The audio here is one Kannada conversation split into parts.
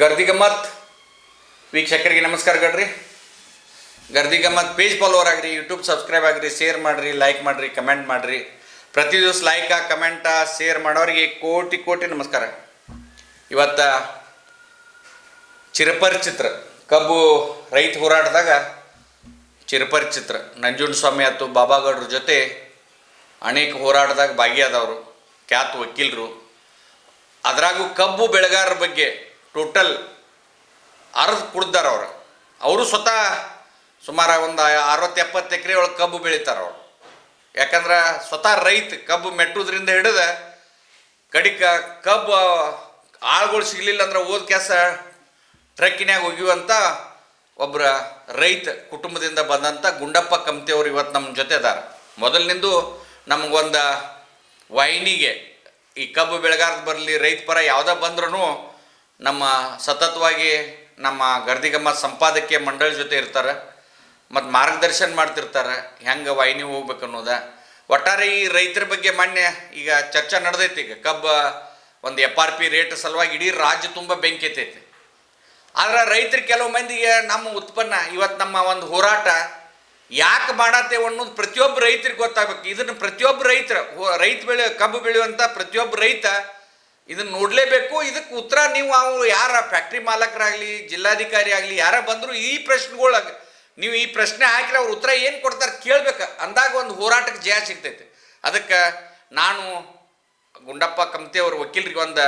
ಗರ್ದಿ ಗಮ್ಮತ್ ವೀಕ್ಷಕರಿಗೆ ನಮಸ್ಕಾರ ಗಡ್ರಿ. ಗರ್ದಿ ಗಮ್ಮತ್ ಪೇಜ್ ಫಾಲೋವರ್ ಆಗ್ರಿ ಯೂಟ್ಯೂಬ್ ಸಬ್ಸ್ಕ್ರೈಬ್ ಆಗ್ರಿ ಶೇರ್ ಮಾಡ್ರಿ ಲೈಕ್ ಮಾಡ್ರಿ ಕಮೆಂಟ್ ಮಾಡ್ರಿ. ಪ್ರತಿ ದಿವಸ ಲೈಕ ಕಮೆಂಟ ಶೇರ್ ಮಾಡೋರಿಗೆ ಕೋಟಿ ಕೋಟಿ ನಮಸ್ಕಾರ. ಇವತ್ತ ಚಿರಪರಿಚಿತ್ರ, ಕಬ್ಬು ರೈತ ಹೋರಾಟದಾಗ ಚಿರಪರಿಚಿತ್ರ. ನಂಜುಂಡ ಸ್ವಾಮಿ ಆಯ್ತು, ಬಾಬಾಗೌಡ್ರ ಜೊತೆ ಅನೇಕ ಹೋರಾಟದಾಗ ಭಾಗಿಯಾದವರು, ಖ್ಯಾತ ವಕೀಲರು. ಅದರಾಗೂ ಕಬ್ಬು ಬೆಳೆಗಾರರ ಬಗ್ಗೆ ಟೋಟಲ್ ಅರ್ಧ ಕುಡ್ದಾರ ಅವರು. ಅವರು ಸ್ವತಃ ಸುಮಾರು ಒಂದು ಅರವತ್ತು ಎಪ್ಪತ್ತು ಎಕರೆ ಒಳಗೆ ಕಬ್ಬು ಬೆಳಿತಾರೆ ಅವರು. ಯಾಕಂದ್ರೆ ಸ್ವತಃ ರೈತ ಕಬ್ಬು ಮೆಟ್ಟುದ್ರಿಂದ ಹಿಡಿದ ಕಡಿಕ ಕಬ್ಬು ಆಳ್ಗಳು ಸಿಗಲಿಲ್ಲ ಅಂದ್ರೆ ಓದ್ ಕೆಸ ಟ್ರಕ್ಕಿನಾಗ ಒಗಿಯುವಂಥ ಒಬ್ಬರ ರೈತ ಕುಟುಂಬದಿಂದ ಬಂದಂಥ ಗುಂಡಪ್ಪ ಕಮ್ತಿಯವರು ಇವತ್ತು ನಮ್ಮ ಜೊತೆ ಇದ್ದಾರೆ ಮೊದಲಿನಿಂದು ನಮಗೊಂದು ವಾಹಿನಿಗೆ ಈ ಕಬ್ಬು ಬೆಳೆಗಾರದ ಬರಲಿ ರೈತ ಪರ ಯಾವುದೇ ಬಂದ್ರೂ ನಮ್ಮ ಸತತವಾಗಿ ನಮ್ಮ ಗರ್ದಿಗಮ್ಮ ಸಂಪಾದಕೀಯ ಮಂಡಳಿ ಜೊತೆ ಇರ್ತಾರೆ, ಮತ್ತು ಮಾರ್ಗದರ್ಶನ ಮಾಡ್ತಿರ್ತಾರೆ, ಹೆಂಗೆ ವಾಹಿನಿ ಹೋಗ್ಬೇಕು ಅನ್ನೋದ. ಒಟ್ಟಾರೆ ಈ ರೈತರ ಬಗ್ಗೆ ಮಾನ್ಯ ಈಗ ಚರ್ಚೆ ನಡೆದೈತಿ ಈಗ. ಕಬ್ಬ ಒಂದು ಎಫ್ ಆರ್ ಪಿ ರೇಟ್ ಸಲುವಾಗಿ ಇಡೀ ರಾಜ್ಯ ತುಂಬ ಬೆಂಕಿ ಎತ್ತೈತಿ ಆದ್ರೆ ರೈತರು ಕೆಲವು ಮಂದಿಗೆ ನಮ್ಮ ಉತ್ಪನ್ನ, ಇವತ್ತು ನಮ್ಮ ಒಂದು ಹೋರಾಟ ಯಾಕೆ ಮಾಡತ್ತೇವೆ ಅನ್ನೋದು ಪ್ರತಿಯೊಬ್ಬ ರೈತರಿಗೆ ಗೊತ್ತಾಗಬೇಕು. ಇದನ್ನು ಪ್ರತಿಯೊಬ್ಬ ರೈತರ ರೈತ ಬೆಳೆ, ಕಬ್ಬು ಬೆಳೆಯುವಂಥ ಪ್ರತಿಯೊಬ್ಬ ರೈತ ಇದನ್ನು ನೋಡಲೇಬೇಕು. ಇದಕ್ಕೆ ಉತ್ತರ ನೀವು ಅವ್ರು ಯಾರ ಫ್ಯಾಕ್ಟ್ರಿ ಮಾಲಕರಾಗಲಿ, ಜಿಲ್ಲಾಧಿಕಾರಿ ಆಗಲಿ, ಯಾರ ಬಂದರೂ ಈ ಪ್ರಶ್ನೆಗಳಾಗ ನೀವು ಈ ಪ್ರಶ್ನೆ ಹಾಕಿದ್ರೆ ಅವ್ರ ಉತ್ತರ ಏನು ಕೊಡ್ತಾರೆ ಕೇಳ್ಬೇಕು. ಅಂದಾಗ ಒಂದು ಹೋರಾಟಕ್ಕೆ ಜಯ ಸಿಗ್ತೈತೆ. ಅದಕ್ಕೆ ನಾನು ಗುಂಡಪ್ಪ ಕಮತಿ ಅವ್ರ ವಕೀಲರಿಗೆ ಒಂದು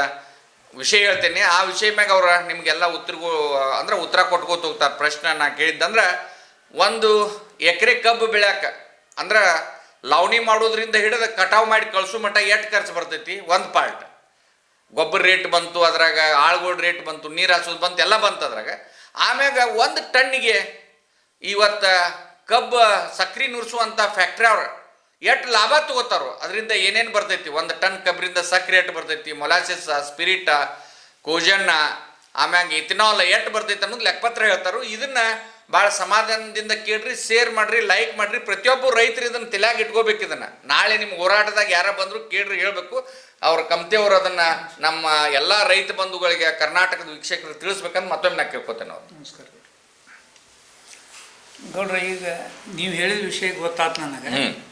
ವಿಷಯ ಹೇಳ್ತೇನೆ. ಆ ವಿಷಯ ಮ್ಯಾಗ ಅವ್ರ ನಿಮಗೆಲ್ಲ ಉತ್ತರಗೂ, ಅಂದ್ರೆ ಉತ್ತರ ಕೊಟ್ಕೋತ ಹೋಗ್ತಾರೆ ಪ್ರಶ್ನೆ ನಾ ಕೇಳಿದ್ದಂದ್ರೆ ಒಂದು ಎಕರೆ ಕಬ್ಬು ಬೆಳ್ಯಾಕ, ಅಂದ್ರೆ ಲವಣಿ ಮಾಡೋದ್ರಿಂದ ಹಿಡಿದು ಕಟಾವು ಮಾಡಿ ಕಳಿಸು ಮಟ್ಟ ಎಷ್ಟು ಖರ್ಚು ಬರ್ತೈತಿ? ಒಂದು ಪಾರ್ಟ್. ಗೊಬ್ಬರ ರೇಟ್ ಬಂತು, ಅದ್ರಾಗ ಆಳ್ಗೋಡ್ ರೇಟ್ ಬಂತು, ನೀರು ಹಾಸೋದು ಬಂತು, ಎಲ್ಲ ಬಂತು ಅದ್ರಾಗ. ಆಮ್ಯಾಗ ಒಂದು ಟನ್ನಿಗೆ ಇವತ್ತು ಕಬ್ಬು ಸಕ್ರೆ ನುರಿಸುವಂಥ ಫ್ಯಾಕ್ಟ್ರಿ ಅವ್ರು ಎಷ್ಟು ಲಾಭ ತಗೋತಾರೋ, ಅದರಿಂದ ಏನೇನು ಬರ್ತೈತಿ? ಒಂದು ಟನ್ ಕಬ್ಬರಿಂದ ಸಕ್ರೆ ಎಷ್ಟು ಬರ್ತೈತಿ, ಮೊಲಾಸಿಸ್, ಸ್ಪಿರಿಟ, ಕೋಜಣ್ಣ, ಆಮ್ಯಾಗ ಇಥಿನಾಲ್ ಎಷ್ಟು ಬರ್ತೈತೆ ಅನ್ನೋದು ಲೆಕ್ಕಪತ್ರ ಹೇಳ್ತಾರೋ, ಇದನ್ನ ಭಾಳ ಸಮಾಧಾನದಿಂದ ಕೇಳ್ರಿ ಶೇರ್ ಮಾಡ್ರಿ ಲೈಕ್ ಮಾಡ್ರಿ. ಪ್ರತಿಯೊಬ್ಬರು ರೈತರು ಇದನ್ನ ತಲೆಯಾಗಿ ಇಟ್ಕೋಬೇಕು ಇದನ್ನ. ನಾಳೆ ನಿಮ್ಗೆ ಹೋರಾಟದಾಗ ಯಾರ ಬಂದ್ರು ಕೇಳ್ರಿ ಹೇಳ್ಬೇಕು. ಅವ್ರ ಕಮ್ತಿಯವರು ಅದನ್ನ ನಮ್ಮ ಎಲ್ಲಾ ರೈತ ಬಂಧುಗಳಿಗೆ ಕರ್ನಾಟಕದ ವೀಕ್ಷಕರು ತಿಳಿಸ್ಬೇಕಂತ ಮತ್ತೊಮ್ಮೆ ನಾ ಕೇಳ್ಕೊತೇನೆ ಅವ್ರು ನಮಸ್ಕಾರ. ನೋಡ್ರಿ ಈಗ ನೀವು ಹೇಳಿದ ವಿಷಯ ಗೊತ್ತಾತು ನನಗೆ.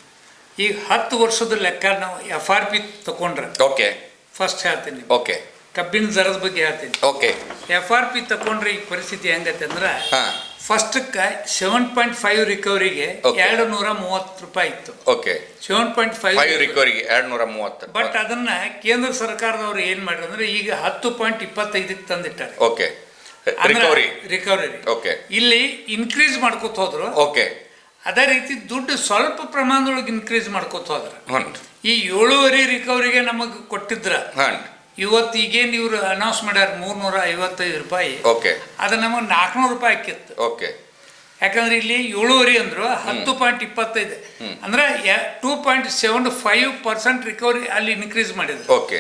ಈಗ ಹತ್ತು ವರ್ಷದ ಲೆಕ್ಕ ನಾವು ಎಫ್ ಆರ್ ಪಿ ತಗೊಂಡ್ರೆ ಓಕೆ. ಫಸ್ಟ್ ಹೇಳ್ತೀನಿ ಓಕೆ. ಕಬ್ಬಿನ ದರದ ಬಗ್ಗೆ ಹೇಳ್ತೀನಿ. ಓಕೆ. ಎಫ್ ಆರ್ ಪಿ ತಗೊಂಡ್ರೆ ಈಗ ಪರಿಸ್ಥಿತಿ ಹೆಂಗೈತೆ ಅಂದ್ರೆ ಹಾ. ಫಸ್ಟಕ್ಕೆ ಸೆವೆನ್ ಪಾಯಿಂಟ್ ಫೈವ್ ರಿಕವರಿಗೆ Okay. ಎರಡು ನೂರ ಮೂವತ್ತು ರೂಪಾಯಿ ಇತ್ತು. Okay seven point five five ರಿಕವರಿಗೆ ಎರಡು ನೂರ ಮೂವತ್ತು ಬಟ್ ಅದನ್ನ ಕೇಂದ್ರ ಸರ್ಕಾರದವರು ಏನ್ ಮಾಡಿದ್ರು ಅಂದ್ರೆ ಈಗ ಹತ್ತು ಪಾಯಿಂಟ್ ಇಪ್ಪತ್ತೈದಕ್ಕೆ ತಂದಿಟ್ಟಾರೆ. ಓಕೆ ರಿಕವರಿ ರಿಕವರಿ ಓಕೆ ಇಲ್ಲಿ ಇನ್ಕ್ರೀಸ್ ಮಾಡ್ಕೋತ ಹೋದ್ರು. ಓಕೆ ಅದೇ ರೀತಿ ದುಡ್ಡು ಸ್ವಲ್ಪ ಪ್ರಮಾಣದೊಳಗೆ ಇನ್ಕ್ರೀಸ್ ಮಾಡ್ಕೋತ ಹೋದ್ರ. ಹ್ಞೂ ಈ ಏಳುವರೆ ರಿಕವರಿಗೆ ನಮಗೆ ಕೊಟ್ಟಿದ್ರ. ಇವತ್ತು ಈಗೇನು ಇವರು ಅನೌನ್ಸ್ ಮಾಡ್ಯಾರ ಮೂರ್ನೂರ ಐವತ್ತೈದು ರೂಪಾಯಿ. ಓಕೆ ಅದು ನಮಗೆ ನಾಲ್ಕುನೂರು ರೂಪಾಯಿ ಆಕಿತ್ತು ಓಕೆ ಯಾಕಂದ್ರೆ ಇಲ್ಲಿ ಏಳುವರೆ ಅಂದ್ರು ಹತ್ತು ಪಾಯಿಂಟ್ ಇಪ್ಪತ್ತೈದು. ಅಂದ್ರೆ two point seven five percent recovery ಅಲ್ಲಿ ಇನ್ಕ್ರೀಸ್ ಮಾಡಿದ್ರು. ಓಕೆ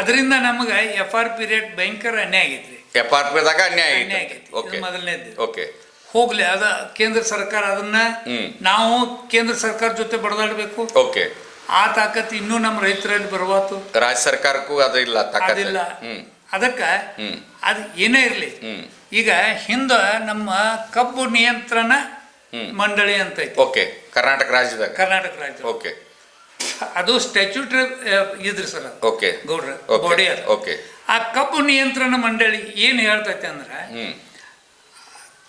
ಅದರಿಂದ ನಮಗೆ ಎಫ್ ಆರ್ ಪಿ ರೇಟ್ ಭಯಂಕರ ಅನ್ಯಾಯ ಆಗೈತ್ರಿ. ಎಫ್ ಆರ್ ಪಿದಾಗ ಅನ್ಯಾಯ ಅನ್ಯಾಯ ಆಗೈತೆ. ಮೊದಲನೇದು ಓಕೆ ಹೋಗ್ಲಿ ಅದ ಕೇಂದ್ರ ಸರ್ಕಾರ ಅದನ್ನ ನಾವು ಕೇಂದ್ರ ಸರ್ಕಾರ ಜೊತೆ ಬಡದಾಡಬೇಕು. ಓಕೆ ಆ ತಾಕತ್ತು ಇನ್ನೂ ನಮ್ಮ ರೈತರಲ್ಲಿ ಬರುವಾತು? ರಾಜ್ಯ ಸರ್ಕಾರಕ್ಕೂ ಅದು ಇಲ್ಲ ಅದಿಲ್ಲ. ಅದಕ್ಕ ಅದು ಏನೇ ಇರಲಿ. ಈಗ ಹಿಂದ ನಮ್ಮ ಕಬ್ಬು ನಿಯಂತ್ರಣ ಮಂಡಳಿ ಅಂತ ಓಕೆ. ಕರ್ನಾಟಕ ರಾಜ್ಯದ ಕರ್ನಾಟಕ ರಾಜ್ಯ ಓಕೆ. ಅದು ಸ್ಟ್ಯಾಚ್ಯೂಟರಿ ಇದ್ರಿ ಸರ್ ಓಕೆ. ಗೌಡ್ರ ಬಾಡಿ ಅದು. ಓಕೆ. ಆ ಕಬ್ಬು ನಿಯಂತ್ರಣ ಮಂಡಳಿ ಏನು ಹೇಳ್ತೈತೆ ಅಂದ್ರೆ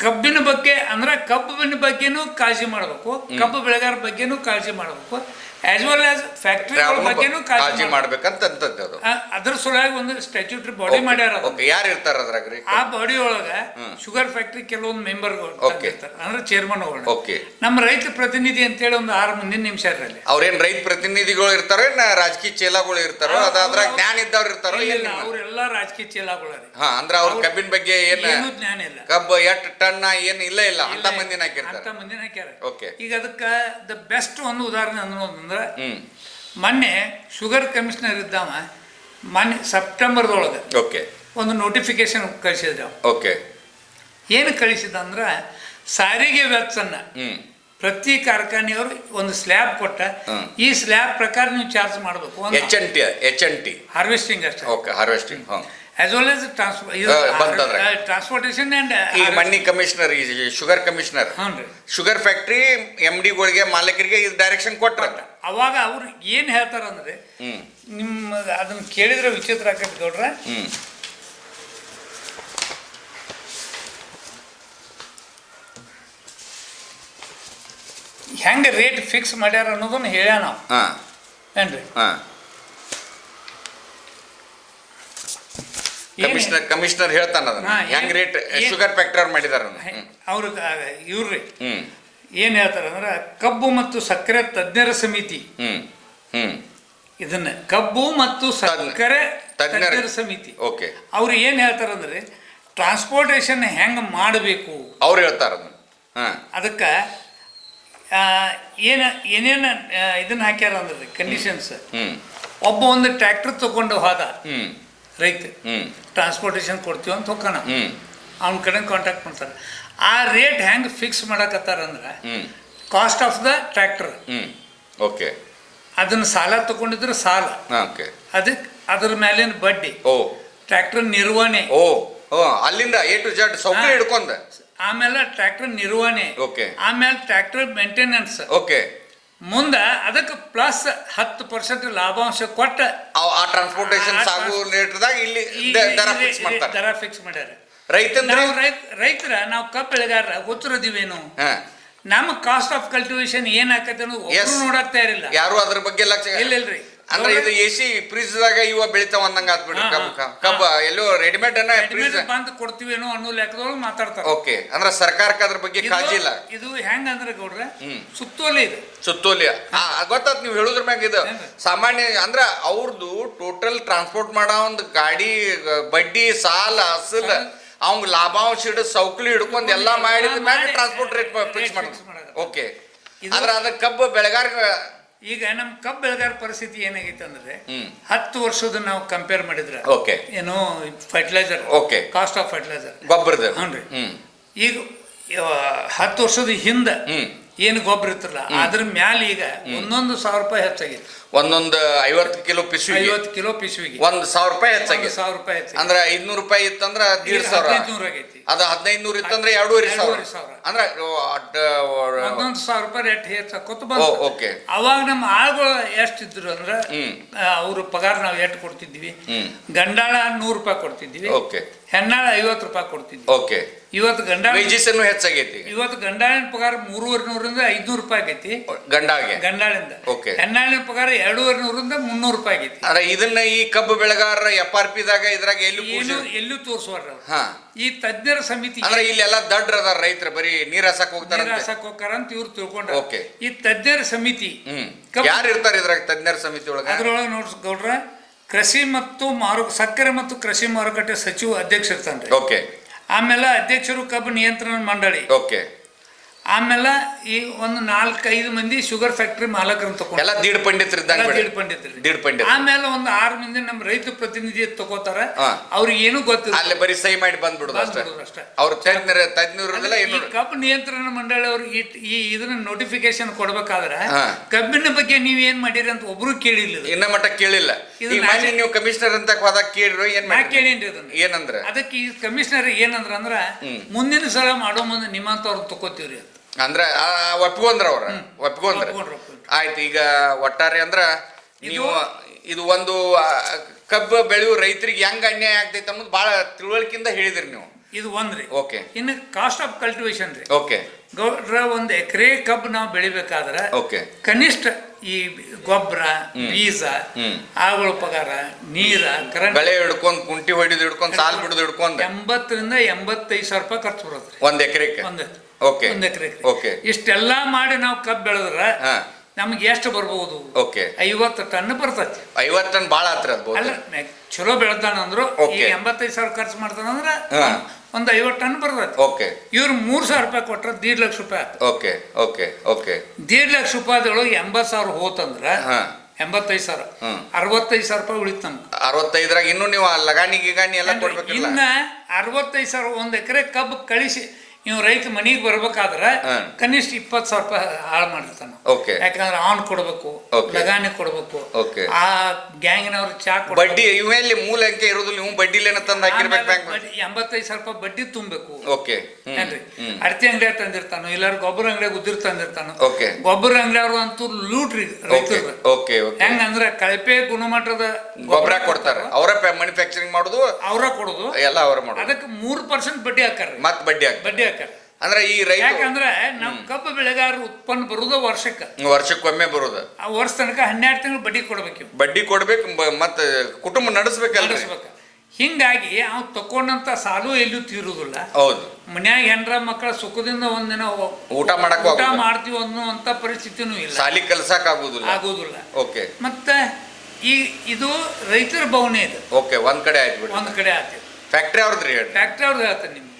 ಕಬ್ಬಿನ ಬಗ್ಗೆ ಅಂದ್ರೆ ಕಬ್ಬಿನ ಬಗ್ಗೆನೂ ಕಾಳಜಿ ಮಾಡಬೇಕು ಕಬ್ಬು ಬೆಳೆಗಾರ ಬಗ್ಗೆನೂ ಕಾಳಜಿ ಮಾಡಬೇಕು. ಆಸ್ ವೆಲ್ ಆಸ್ ಫ್ಯಾಕ್ಟ್ರಿ ಬಗ್ಗೆನೂ ಕಾಳಜಿ ಕಾಳಜಿ ಮಾಡಬೇಕು ಮಾಡ್ಬೇಕಂತ ಅದು. ಅದ್ರ ಸಲುವಾಗಿ ಒಂದು ಸ್ಟ್ಯಾಚ್ಯೂಟ್ರಿ ಬಾಡಿ ಮಾಡ್ಯಾರ ಅದು. ಓಕೆ ಯಾರು ಇರ್ತಾರ ರೀ ಆ ಬಾಡಿ ಒಳಗ ಶುಗರ್ ಫ್ಯಾಕ್ಟ್ರಿ ಕೆಲವೊಂದು ಮೆಂಬರ್ಗಳು Okay. ಅಂದ್ರೆ ಚೇರ್ಮನ್ ಓಕೆ ನಮ್ಮ ರೈತ ಪ್ರತಿನಿಧಿ ಅಂತೇಳಿ ಒಂದು ಆರು ಮುಂದಿನ ನಿಮಿಷ ಇರಲಿ ಅವ್ರೇನ್ ರೈತ ಪ್ರತಿನಿಧಿಗಳು ಇರ್ತಾರೋ ಏನ್ ರಾಜಕೀಯ ಚೇಲಾಗಳು ಇರ್ತಾರೋ? ಅದ ಅದ್ರಾಗ ಜ್ಞಾನ ಇದ್ದವ್ರು ಇರ್ತಾರೋ? ಏನ್ ನಿಮ್ಮ- ಅವರೆಲ್ಲ ರಾಜಕೀಯ ಚೇಲಾಗಳರಿ ಹಾ ಅಂದ್ರ ಅವ್ರ ಕಬ್ಬಿನ ಬಗ್ಗೆ ಏನ್ ಏನೂ ಜ್ಞಾನ ಇಲ್ಲ. ಕಬ್ಬ ಎಷ್ಟು ಟನ್ನ ಏನ್ ಇಲ್ಲ ಇಲ್ಲ. ಅಂತ ಮಂದಿನ ಅಂತ ಹಾಕಿರ್ತಾರೆ ಮಂದಿನ ಹಾಕ್ಯಾರ. ಓಕೆ ಈಗ ಅದಕ್ಕೆ ದ ಬೆಸ್ಟ್ ಒಂದು ಉದಾಹರಣೆ ಅಂದ್ರೆ ಹ್ಮ್. ಮೊನ್ನೆ ಶುಗರ್ ಕಮಿಷನರ್ ಇದ್ದಾವ. ಮೊನ್ನೆ ಸೆಪ್ಟೆಂಬರ್ದೊಳಗೆ ಓಕೆ. ಒಂದು ನೋಟಿಫಿಕೇಶನ್ ಕಳಿಸಿದ್ರು. ಓಕೆ. ಏನು ಕಳಿಸಿದ ಅಂದ್ರೆ ಸಾರಿಗೆ ವೆಚ್ಚನ್ನ ಪ್ರತಿ ಕಾರ್ಖಾನೆಯವರು ಒಂದು ಸ್ಲ್ಯಾಬ್ ಕೊಟ್ಟ ಈ ಸ್ಲ್ಯಾಬ್ ಪ್ರಕಾರ ನೀವು ಚಾರ್ಜ್ ಮಾಡಬೇಕು H N T H N T. Harvesting ಅಷ್ಟೇ. ಓಕೆ ಹಾರ್ವೆಸ್ಟಿಂಗ್ ಹ್ಞೂ ಆಸ್ ವೆಲ್ ಆಸ್ ಬಂತಂದ್ರೆ. ಟ್ರಾನ್ಸ್ಪೋರ್ಟೇಷನ್ ಅಂಡ್ ಈ ಮಣ್ಣಿ ಕಮಿಷನರ್ ಈ ಶುಗರ್ ಕಮಿಷನರ್ ಹ್ಞೂ ಶುಗರ್ ಫ್ಯಾಕ್ಟ್ರಿ ಎಂ ಡಿಗಳಿಗೆ ಮಾಲೀಕರಿಗೆ ಇದು ಡೈರೆಕ್ಷನ್ ಕೊಟ್ರ. ಅವಾಗ ಅವ್ರು ಏನು ಹೇಳ್ತಾರಂದ್ರೆ ನಿಮ್ಮ ಅದನ್ನ ಕೇಳಿದ್ರೆ ವಿಚಿತ್ರ ಆಕೈತಿ ಗೌಡ್ರ. ಹ್ಮ್. ಹೆಂಗೆ ರೇಟ್ ಫಿಕ್ಸ್ ಮಾಡ್ಯಾರ ಅನ್ನೋದನ್ನ ಹೇಳ್ಯ ನಾವು ಏನ್ರಿ ಹಾ ಏನ್- ಕಮಿಷನರ್ ಕಮಿಷನರ್ ಹೇಳ್ತಾನ ಅದನ್ನ. ಹಾ, ಹೆಂಗ್ ರೇಟ್ ಏನ್- ಶುಗರ್ ಫ್ಯಾಕ್ಟರ್ ಮಾಡಿದಾರ ಅವರು ಇವ್ರಿ ಹ್ಮ್. ಏನು ಹೇಳ್ತಾರೆ ಅಂದ್ರೆ ಕಬ್ಬು ಮತ್ತು ಸಕ್ಕರೆ ತಜ್ಞರ ಸಮಿತಿ. ಹ್ಮ್ ಹ್ಮ್. ಇದನ್ನ ಕಬ್ಬು ಮತ್ತು ಸಕ್ಕರೆ ತಜ್ಞರ- ತಜ್ಞರ ಸಮಿತಿ. ಓಕೆ. ಅವ್ರು ಏನು ಹೇಳ್ತಾರಂದ್ರೆ ಟ್ರಾನ್ಸ್ಪೋರ್ಟೇಷನ್ ಹೆಂಗ್ ಮಾಡಬೇಕು? ಅವ್ರು ಹೇಳ್ತಾರ ಅದನ್ನ. ಹಾ. ಅದಕ್ಕೆ ಏನು ಏನೇನು ಇದನ್ನ ಹಾಕ್ಯಾರ ಅಂದ್ರೆ ಕಂಡೀಷನ್ಸ್ ಹ್ಮ್. ಒಬ್ಬ ಒಂದು ಟ್ರ್ಯಾಕ್ಟರ್ ತಗೊಂಡು ಹೋದ. ಹ್ಮ್. ರೈತ. ಹ್ಮ್. ಟ್ರಾನ್ಸ್ಪೋರ್ಟೇಷನ್ ಕೊಡ್ತೀವಿ ಅಂತ ಹೋಗೋಣ. ಅವ್ನ ಕಡೆ ಕಾಂಟ್ಯಾಕ್ಟ್ ಮಾಡ್ತಾರೆ. ಆ ರೇಟ್ ಹೆಂಗೆ fix ಮಾಡಕತ್ತಾರಂದ್ರೆ cost of the tractor okay. ಅದನ್ನ ಸಾಲ ತಗೊಂಡಿದ್ರೆ ಸಾಲ. ಓಕೆ. ಅದಕ್ಕೆ ಅದ್ರ ಮೇಲಿನ ಬಡ್ಡಿ. ಓ. ಟ್ರ್ಯಾಕ್ಟರ್ ನಿರ್ವಹಣೆ. ಓ. ಓ ಅಲ್ಲಿಂದ ಎ ಟು ಜಡ್ ಸೌಕರ್ಯ. ಹಿಡ್ಕೊಂಡ. ಆಮೇಲೆ ಟ್ರ್ಯಾಕ್ಟರ್ ನಿರ್ವಹಣೆ. ಓಕೆ. ಆಮೇಲೆ ಟ್ರ್ಯಾಕ್ಟರ್ ಮೇಂಟೆನೆನ್ಸ್ ಓಕೆ. ಮುಂದೆ ಅದಕ್ಕೆ ಪ್ಲಸ್ ಹತ್ತು ಪರ್ಸೆಂಟ್ ಲಾಭಾಂಶ ಕೊಟ್ಟ ಆ ಟ್ರಾನ್ಸ್ಪೋರ್ಟೇಷನ್ ಸಾಗು ರೇಟ್ದಾಗ ಇಲ್ಲಿ ದರ ಫಿಕ್ಸ್ ಮಾಡ್ತಾರೆ. ದರ ಫಿಕ್ಸ್ ಮಾಡ್ಯಾರ. ರೈತಂದ್ರೆ? ರೈತರ ನಾವು ಕಬ್ಬು ಬೆಳೆಗಾರ ಗೊತ್ತಿರೋದಿವೇನು ನಮ್ಮ ಕಾಸ್ಟ್ ಆಫ್ ಕಲ್ಟಿವೇಶನ್ ಏನ್ ಆಕೈತೆ ಅನ್ನೋದು ಇರಲಿಲ್ಲ ಒಬ್ರು ನೋಡಕ್ ತಯಾರಿಲ್ಲ. ಯಾರು ಅದ್ರ ಬಗ್ಗೆ ಲಕ್ಷ ಇಲ್ಲ ಇಲ್ರಿ ಅಂದ್ರೆ ಇದು ಎಸಿ ಸಿ ಫ್ರಿಜ್ದಾಗ ಇವ ಬೆಳಿತಾವ ಅಂದಂಗ ಆತ್ಬಿಡ್ರಿ ಕಬ್ಬು ಕಬ್ಬ ಎಲ್ಲೋ ರೆಡಿಮೇಡ್ ಅನ್ನ ಫ್ರಿಜ್ ಬಂದ್ ಕೊಡ್ತೀವೇನೋ ಅನ್ನೋ ಲೆಕ್ಕದೊಳಗೆ ಮಾತಾಡ್ತಾರೆ. ಓಕೆ ಅಂದ್ರೆ ಸರ್ಕಾರಕ್ಕೆ ಅದ್ರ ಬಗ್ಗೆ ಕಾಳಜಿ ಇಲ್ಲ. ಇದು ಹೆಂಗ ಅಂದ್ರೆ ಗೌಡ್ರೆ ಸುತ್ತೋಲಿ ಇದು. ಸುತ್ತೋಲಿ. ಗೊತ್ತಾತ್ ನೀವು ಹೇಳುದ್ರ ಮ್ಯಾಗ ಇದು. ಸಾಮಾನ್ಯ ಅಂದ್ರ ಅವ್ರದ್ದು ಟೋಟಲ್ ಟ್ರಾನ್ಸ್ಪೋರ್ಟ್ ಮಾಡೋ ಒಂದು ಗಾಡಿ ಬಡ್ಡಿ ಸಾಲ ಅಸಲ್ ಅವಂಗ ಲಾಭಾಂಶ ಹಿಡಿದು ಸೌಕಳಿ ಹಿಡ್ಕೊಂಡ್ ಎಲ್ಲಾ ಮಾಡಿದ ಮ್ಯಾಗ ಟ್ರಾನ್ಸ್ಪೋರ್ಟ್ ರೇಟ್ ಫಿಕ್ಸ್ ಮಾಡೋದು. ಓಕೆ ಅಂದ್ರೆ ಆದ್ರೆ ಅದ ಕಬ್ಬು ಬೆಳೆಗಾರ ಈಗ ನಮ್ಮ ಕಬ್ಬು ಬೆಳೆಗಾರ ಪರಿಸ್ಥಿತಿ ಏನಾಗಿತ್ತು ಅಂದ್ರೆ. ಹತ್ತು ವರ್ಷದ ನಾವು ಕಂಪೇರ್ ಮಾಡಿದ್ರೆ ಓಕೆ ಏನೋ fertiliser okay cost of fertiliser ಗೊಬ್ಬರದ ಹ್ಞೂ ಈಗ ಹತ್ತು ವರ್ಷದ ಹಿಂದೆ. ಏನು ಗೊಬ್ಬರ ಇತ್ತಲ್ಲ ಅದ್ರ ಮ್ಯಾಲ ಈಗ ಒಂದೊಂದು ಸಾವಿರ ರೂಪಾಯಿ ಹೆಚ್ಚಾಗಿದೆ ಒಂದೊಂದು ಐವತ್ತು ಕಿಲೋ ಪಿಸ್ವಿ ಐವತ್ತು ಕಿಲೋ ಪಿಸುವಿಗೆ. ಒಂದು ಸಾವಿರ ರೂಪಾಯಿ ಹೆಚ್ಚಾಗಿ. ಹೆಚ್ಚಾಗಿದೆ ಸಾವಿರ ರೂಪಾಯಿ ಹೆಚ್ಚಾಗಿ. ಅಂದ್ರೆ ಐದ್ನೂರು ರೂಪಾಯಿ ಇತ್ತಂದ್ರೆ ಸಾವಿರ. ಹದಿನೈದು ನೂರು ಆಗೈತಿ. ಅದ ಹದಿನೈದು ನೂರು ಇತ್ತಂದ್ರೆ ಎರಡೂವರೆ ಸಾವಿರ ಎರಡೂವರೆ ಸಾವಿರ. ಅಂದ್ರ ಒಂದೊಂದು ಸಾವಿರ ರೂಪಾಯಿ ರೇಟ್ ಹೆಚ್ಚಾಕೋತ ಓ, ಬಂತು okay. ಅವಾಗ ನಮ್ಮ ಆಳುಗಳು ಎಷ್ಟಿದ್ರು ಅಂದ್ರೆ ಹ್ಮ್. ಅವ್ರ ಪಗಾರ ನಾವು ಎಷ್ಟು ಕೊಡ್ತಿದ್ವಿ ಹ್ಮ್. ಗಂಡಾಳ ನೂರು ರೂಪಾಯಿ ಕೊಡ್ತಿದ್ವಿ ಓಕೆ ಹೆಣ್ಣಾಳ ಐವತ್ತು ರೂಪಾಯಿ ಕೊಡ್ತಿದ್ವಿ ಓಕೆ. ಇವತ್ತು ಗಂಡ ವೇಜಸ್ ಹೆಚ್ಚಾಗೈತಿ. ಇವತ್ತು ಗಂಡಾಳಿನ ಪಗಾರ ಮೂರುವರೆ ನೂರಿಂದ ಐದ್ನೂರು ರೂಪಾಯಿ ಆಗೈತಿ. ಗಂಡಾಗೆ? ಗಂಡಾಳಿಂದ. ಓಕೆ. ಹೆಣ್ಣಾಳಿನ ಪಗಾರ ಎರಡೂವರೆ ನೂರಿಂದ ಮುನ್ನೂರು ರೂಪಾಯಿ ಆಗೈತಿ. ಅಂದ್ರೆ ಇದನ್ನ ಈ ಕಬ್ಬು ಬೆಳೆಗಾರರ ಎಫ್ ಆರ್ ಪಿ ದಾಗ ಇದ್ರಾಗ ಎಲ್ಲಿ ಎಲ್ಲಿ ಎಲ್ಲೂ ತೋರಿಸುವಾರ ಹಾ. ಈ ತಜ್ಞರ ಸಮಿತಿ ಅಂದ್ರೆ ಇಲ್ಲೆಲ್ಲ ದಡ್ರ ಅದಾರ ರೈತರ ಬರೀ ನೀರ್ ಹಸಕ್ ಹೋಗ್ತಾರ ನೀರಾಸಕ್ ಹೋಗ್ತಾರ ಅಂತ ಇವ್ರು ತಿಳ್ಕೊಂಡ್ರ. Okay. ಈ ತಜ್ಞರ ಸಮಿತಿ ಯಾರು ಇರ್ತಾರ ಇದ್ರಾಗ ತಜ್ಞರ ಸಮಿತಿ ಒಳಗೆ? ಅದ್ರೊಳಗೆ ನೋಡ್ಸ್ ಗೌಡ್ರ ಕೃಷಿ ಮತ್ತು ಮಾರು ಸಕ್ಕರೆ ಮತ್ತು ಕೃಷಿ ಮಾರುಕಟ್ಟೆ ಸಚಿವ ಅಧ್ಯಕ್ಷ ಇರ್ತಾನೆ ಓಕೆ ಆಮೇಲೆ ಅಧ್ಯಕ್ಷರು ಕಬ್ಬು ನಿಯಂತ್ರಣ ಮಂಡಳಿ. ಓಕೆ ಆಮೇಲೆ ಈ ಒಂದು ನಾಲ್ಕೈದು ಮಂದಿ ಶುಗರ್ ಫ್ಯಾಕ್ಟ್ರಿ ಮಾಲಕರನ್ನ ತಗೊಂಡು ಎಲ್ಲ ದೀಡ್ ಪಂಡಿತರು ಇದ್ದಂಗ ಬಿಡಿ. ದೀಡ್ ಪಂಡಿತರು. ದೀಡ್ ಪಂಡಿತ ಆಮೇಲೆ ಒಂದು ಆರು ಮಂದಿ ನಮ್ಮ ರೈತ ಪ್ರತಿನಿಧಿ ತಗೋತಾರ. ಹಾ. ಅವ್ರಿಗೆ ಏನು ಗೊತ್ತಿಲ್ಲ. ಅಲ್ಲಿ ಬರೀ ಸಹಿ ಮಾಡಿ ಬಂದ್ಬಿಡುದು ಅಷ್ಟೇ. ಬಂದ್ಬಿಡುದು ಅಷ್ಟೇ. ಅವ್ರ ತಜ್ಞರ ಈ ಏನು ಕಬ್ಬು ನಿಯಂತ್ರಣ ಮಂಡಳಿ ಅವ್ರು ಈ ಈ ಇದನ್ನ ನೋಟಿಫಿಕೇಶನ್ ಕೊಡ್ಬೇಕಾದ್ರೆ ಹಾ. ಕಬ್ಬಿನ ಬಗ್ಗೆ ನೀವ್ ಏನ್ ಮಾಡಿರಿ ಅಂತ ಒಬ್ರು ಕೇಳಿಲ್ಲ ಇದು. ಇನ್ನ ಮಟ್ಟ ಕೇಳಿಲ್ಲ. ಇದು ಈಗ ನೀವು ಕಮಿಷನರ್ ಅಂತ ಹೋದಾಗ ಕೇಳಿರೋ ಏನ್ ನಾ ಮಾಡಿ ಕೇಳೇನ್ರಿ ಅದನ್ನ ಏನಂದ್ರ? ಅದಕ್ಕೆ ಈ ಕಮಿಷನರ್ ಏನಂದ್ರ ಅಂದ್ರ ಮುಂದಿನ ಸಲ ಮಾಡೋ ಮುಂದೆ ನಿಮ್ಮಂತವ್ರು ತಗೋತೀವ್ರಿ ಅಂತ. ಅಂದ್ರ ಆ, ಒಪ್ಕೊಂಡ್ರ ಅವ್ರ. ಒಪ್ಕೊಂಡ್ರ. ಒಪ್ಕೊಂಡ್ರು. ಆಯ್ತು ಈಗ ಒಟ್ಟಾರೆ ಅಂದ್ರ ನೀವು ಇದು ಒಂದು ಕಬ್ಬು ಬೆಳೆಯುವ ರೈತರಿಗೆ ಹೆಂಗ್ ಅನ್ಯಾಯ ಆಗ್ತೈತೆ ಅನ್ನೋದು ಬಹಳ ತಿಳುವಳಿಕೆಯಿಂದ ಹೇಳಿದ್ರಿ ನೀವು. ಇದು ಒಂದ್ರಿ ಓಕೆ. ಇನ್ನು ಕಾಸ್ಟ್ ಆಫ್ ಕಲ್ಟಿವೇಶನ್ ರೀ. ಓಕೆ. ಗೌಡ್ರ ಒಂದು ಎಕರೆ ಕಬ್ಬು ನಾವು ಬೆಳಿಬೇಕಾದ್ರೆ ಓಕೆ. ಕನಿಷ್ಠ ಈ ಗೊಬ್ಬರ ಬೀಜ ಆಗಳ ಪಗಾರ ನೀರ ಕರೆಂಟ್ ಬೆಳೆ ಹಿಡ್ಕೊಂಡ್ ಕುಂಟಿ ಹೊಡಿದು ಹಿಡ್ಕೊಂಡ್ ಸಾಲ್ ಬಿಡುದು ಹಿಡ್ಕೊಂಡ್. ಎಂಬತ್ತರಿಂದ ಎಂಬತ್ತೈದು ಸಾವಿರ ರೂಪಾಯಿ ಖರ್ಚು ಬರುತ್ತೆ ಒಂದ್ ಎಕರೆಗೆ? ಒಂದು ಓಕೆ ಒಂದು ಎಕರೆ ಓಕೆ ಇಷ್ಟೆಲ್ಲ ಮಾಡಿ ನಾವು ಕಬ್ಬು ಬೆಳೆದ್ರ ಹಾ. ನಮ್ಗೆ ಎಷ್ಟು ಬರ್ಬೋದು? ಓಕೆ ಐವತ್ತು ಟನ್ ಬರ್ತೈತಿ. ಐವತ್ತು ಟನ್ ಭಾಳ ಹತ್ರ ಅಲ್ಲ ಚಲೋ ಬೆಳೆದಾನಂದ್ರು ಅಂದ್ರು. ಎಂಬತ್ತೈದು ಸಾವಿರ ಖರ್ಚು ಮಾಡ್ತಾನಂದ್ರ. ಒಂದು ಐವತ್ತು ಟನ್ ಬರ್ತೈತಿ. ಓಕೆ ಇವ್ರು ಮೂರು ಸಾವಿರ ರೂಪಾಯಿ ಕೊಟ್ರೆ ದೀಡ್ ಲಕ್ಷ ರೂಪಾಯಿ ಆಯ್ತು ಓಕೆ ಓಕೆ ಓಕೆ ದೀಡ್ ಲಕ್ಷ ರೂಪಾಯಿದೊಳಗೆ ಎಂಬತ್ತು ಸಾವಿರ ಹೋತಂದ್ರ ಎಂಬತ್ತೈದು ಸಾವಿರ. ಅರವತ್ತೈದು ಸಾವಿರ ರೂಪಾಯಿ ಉಳಿತು ನಮ್ಗೆ. ಅರವತ್ತೈದ್ರಾಗ ಇನ್ನು ನೀವು ಲಗಾನಿ ಲಗಾಣಿ ಗಿಗಾಣಿ ಎಲ್ಲ ಕೊಡ್ಬೇಕು ಇನ್ನ ಅರವತ್ತೈದು ಸಾವಿರ ಒಂದು ಎಕರೆ ಕಬ್ಬು ಕಳಿಸಿ ಇವ್ ರೈತ ಮನೆಗೆ ಬರ್ಬೇಕಾದ್ರೆ ಕನಿಷ್ಠ ಇಪ್ಪತ್ತು ಸಾವಿರ ರೂಪಾಯಿ ಹಾಳು ಮಾಡಿರ್ತಾನ. ಯಾಕಂದ್ರೆ ಆನ್ ಕೊಡ್ಬೇಕು. ಲಗಾನೆ ಕೊಡ್ಬೇಕು. ಆ ಗ್ಯಾಂಗಿನವ್ರು ಚಾ ಬಡ್ಡಿ ಇವೆಲ್ಲಿ ಮೂಲ ಅಂಕೆ ಇರೋದಿಲ್ಲ ಇವ್ ಬಡ್ಡಿಲೇನ ತಂದು ಹಾಕಿರ್ಬೇಕು ಬ್ಯಾಂಕ್ ಬಡ್ಡಿ- ಎಂಬತ್ತೈದು ಸಾವಿರ ರೂಪಾಯಿ ಬಡ್ಡಿ ತುಂಬಬೇಕು. ಓಕೆ. ಏನ್ರಿ? ಅಡತಿ ಅಂಗಡಿಯಾಗ ತಂದಿರ್ತಾನು ಇಲ್ಲಾರ ಗೊಬ್ಬರ ಅಂಗಡಿಯಾಗ ಉದ್ದಿರ್ ತಂದಿರ್ತಾನು ಗೊಬ್ಬರ ಅಂಗಡಿಯವ್ರು ಅಂತೂ ಲೂಟ್ ರೀ ರೈತರು. ಹೆಂಗಂದ್ರೆ ಕಳಪೆ ಗುಣಮಟ್ಟದ ಗೊಬ್ಬರ ಕೊಡ್ತಾರೆ. ಅವರ ಮ್ಯಾನುಫ್ಯಾಕ್ಚರಿಂಗ್ ಮಾಡುದು ಅವರ ಕೊಡುದು. ಎಲ್ಲ ಅವರ ಮಾಡೋದು. ಅದಕ್ಕೆ ಮೂರು ಪರ್ಸೆಂಟ್ ಬಡ್ಡಿ ಹಾಕಾರ ಮತ್ತೆ ಬಡ್ಡಿ ಹಾಕಿ ಬಡ್ಡಿ ಅಂದ್ರೆ ಈ ರೈತ ಯಾಕಂದ್ರೆ ನಮ್ ಕಬ್ಬು ಬೆಳೆಗಾರರು ಉತ್ಪನ್ನ ಬರುದು ವರ್ಷಕ್ಕೆ. ವರ್ಷಕ್ಕೊಮ್ಮೆ ಬರುದು. ಆ ವರ್ಷ ತನಕ ಹನ್ನೆರಡು ತಿಂಗಳು ಬಡ್ಡಿ ಕೊಡ್ಬೇಕು ಇವ್ನು. ಬಡ್ಡಿ ಕೊಡ್ಬೇಕು ಬ- ಮತ್ತ ಕುಟುಂಬ ನಡೆಸ್ಬೇಕಲ್ರಿ. ನಡೆಸ್ಬೇಕು. ಹಿಂಗಾಗಿ ಅವ್ನು ತಕೊಂಡಂತ ಸಾಲು ಎಲ್ಲೂ ತೀರುದಿಲ್ಲ. ಹೌದು. ಮನ್ಯಾಗ ಹೆಂಡ್ರ ಮಕ್ಕಳ ಸುಖದಿಂದ ಒಂದಿನ ಒ- ಊಟ ಮಾಡಕ್ಕೂ ಊಟ ಆಗುದಿಲ್ಲ. ಮಾಡ್ತೀವಿ ಅನ್ನುವಂತ ಪರಿಸ್ಥಿತಿನೂ ಇಲ್ಲ. ಸಾಲಿ ಕಲ್ಸಕ್ ಆಗುದಿಲ್ಲ. ಆಗೋದಿಲ್ಲ ಓಕೆ. ಮತ್ತೆ ಈ ಇದು ರೈತರ ಭವನ ಇದು. ಓಕೆ ಒಂದ್ ಕಡೆ ಆಯ್ತು ಬಿಡಿ ಒಂದ್ ಕಡೆ ಆಯ್ತು ಫ್ಯಾಕ್ಟ್ರಿ ಅವ್ರದ್ರಿ ಫ್ಯಾಕ್ಟ್ರಿ ಅವ್ರದ್ದು ಹೇಳ್ತಾರೆ ನಿಮ್ಗೆ.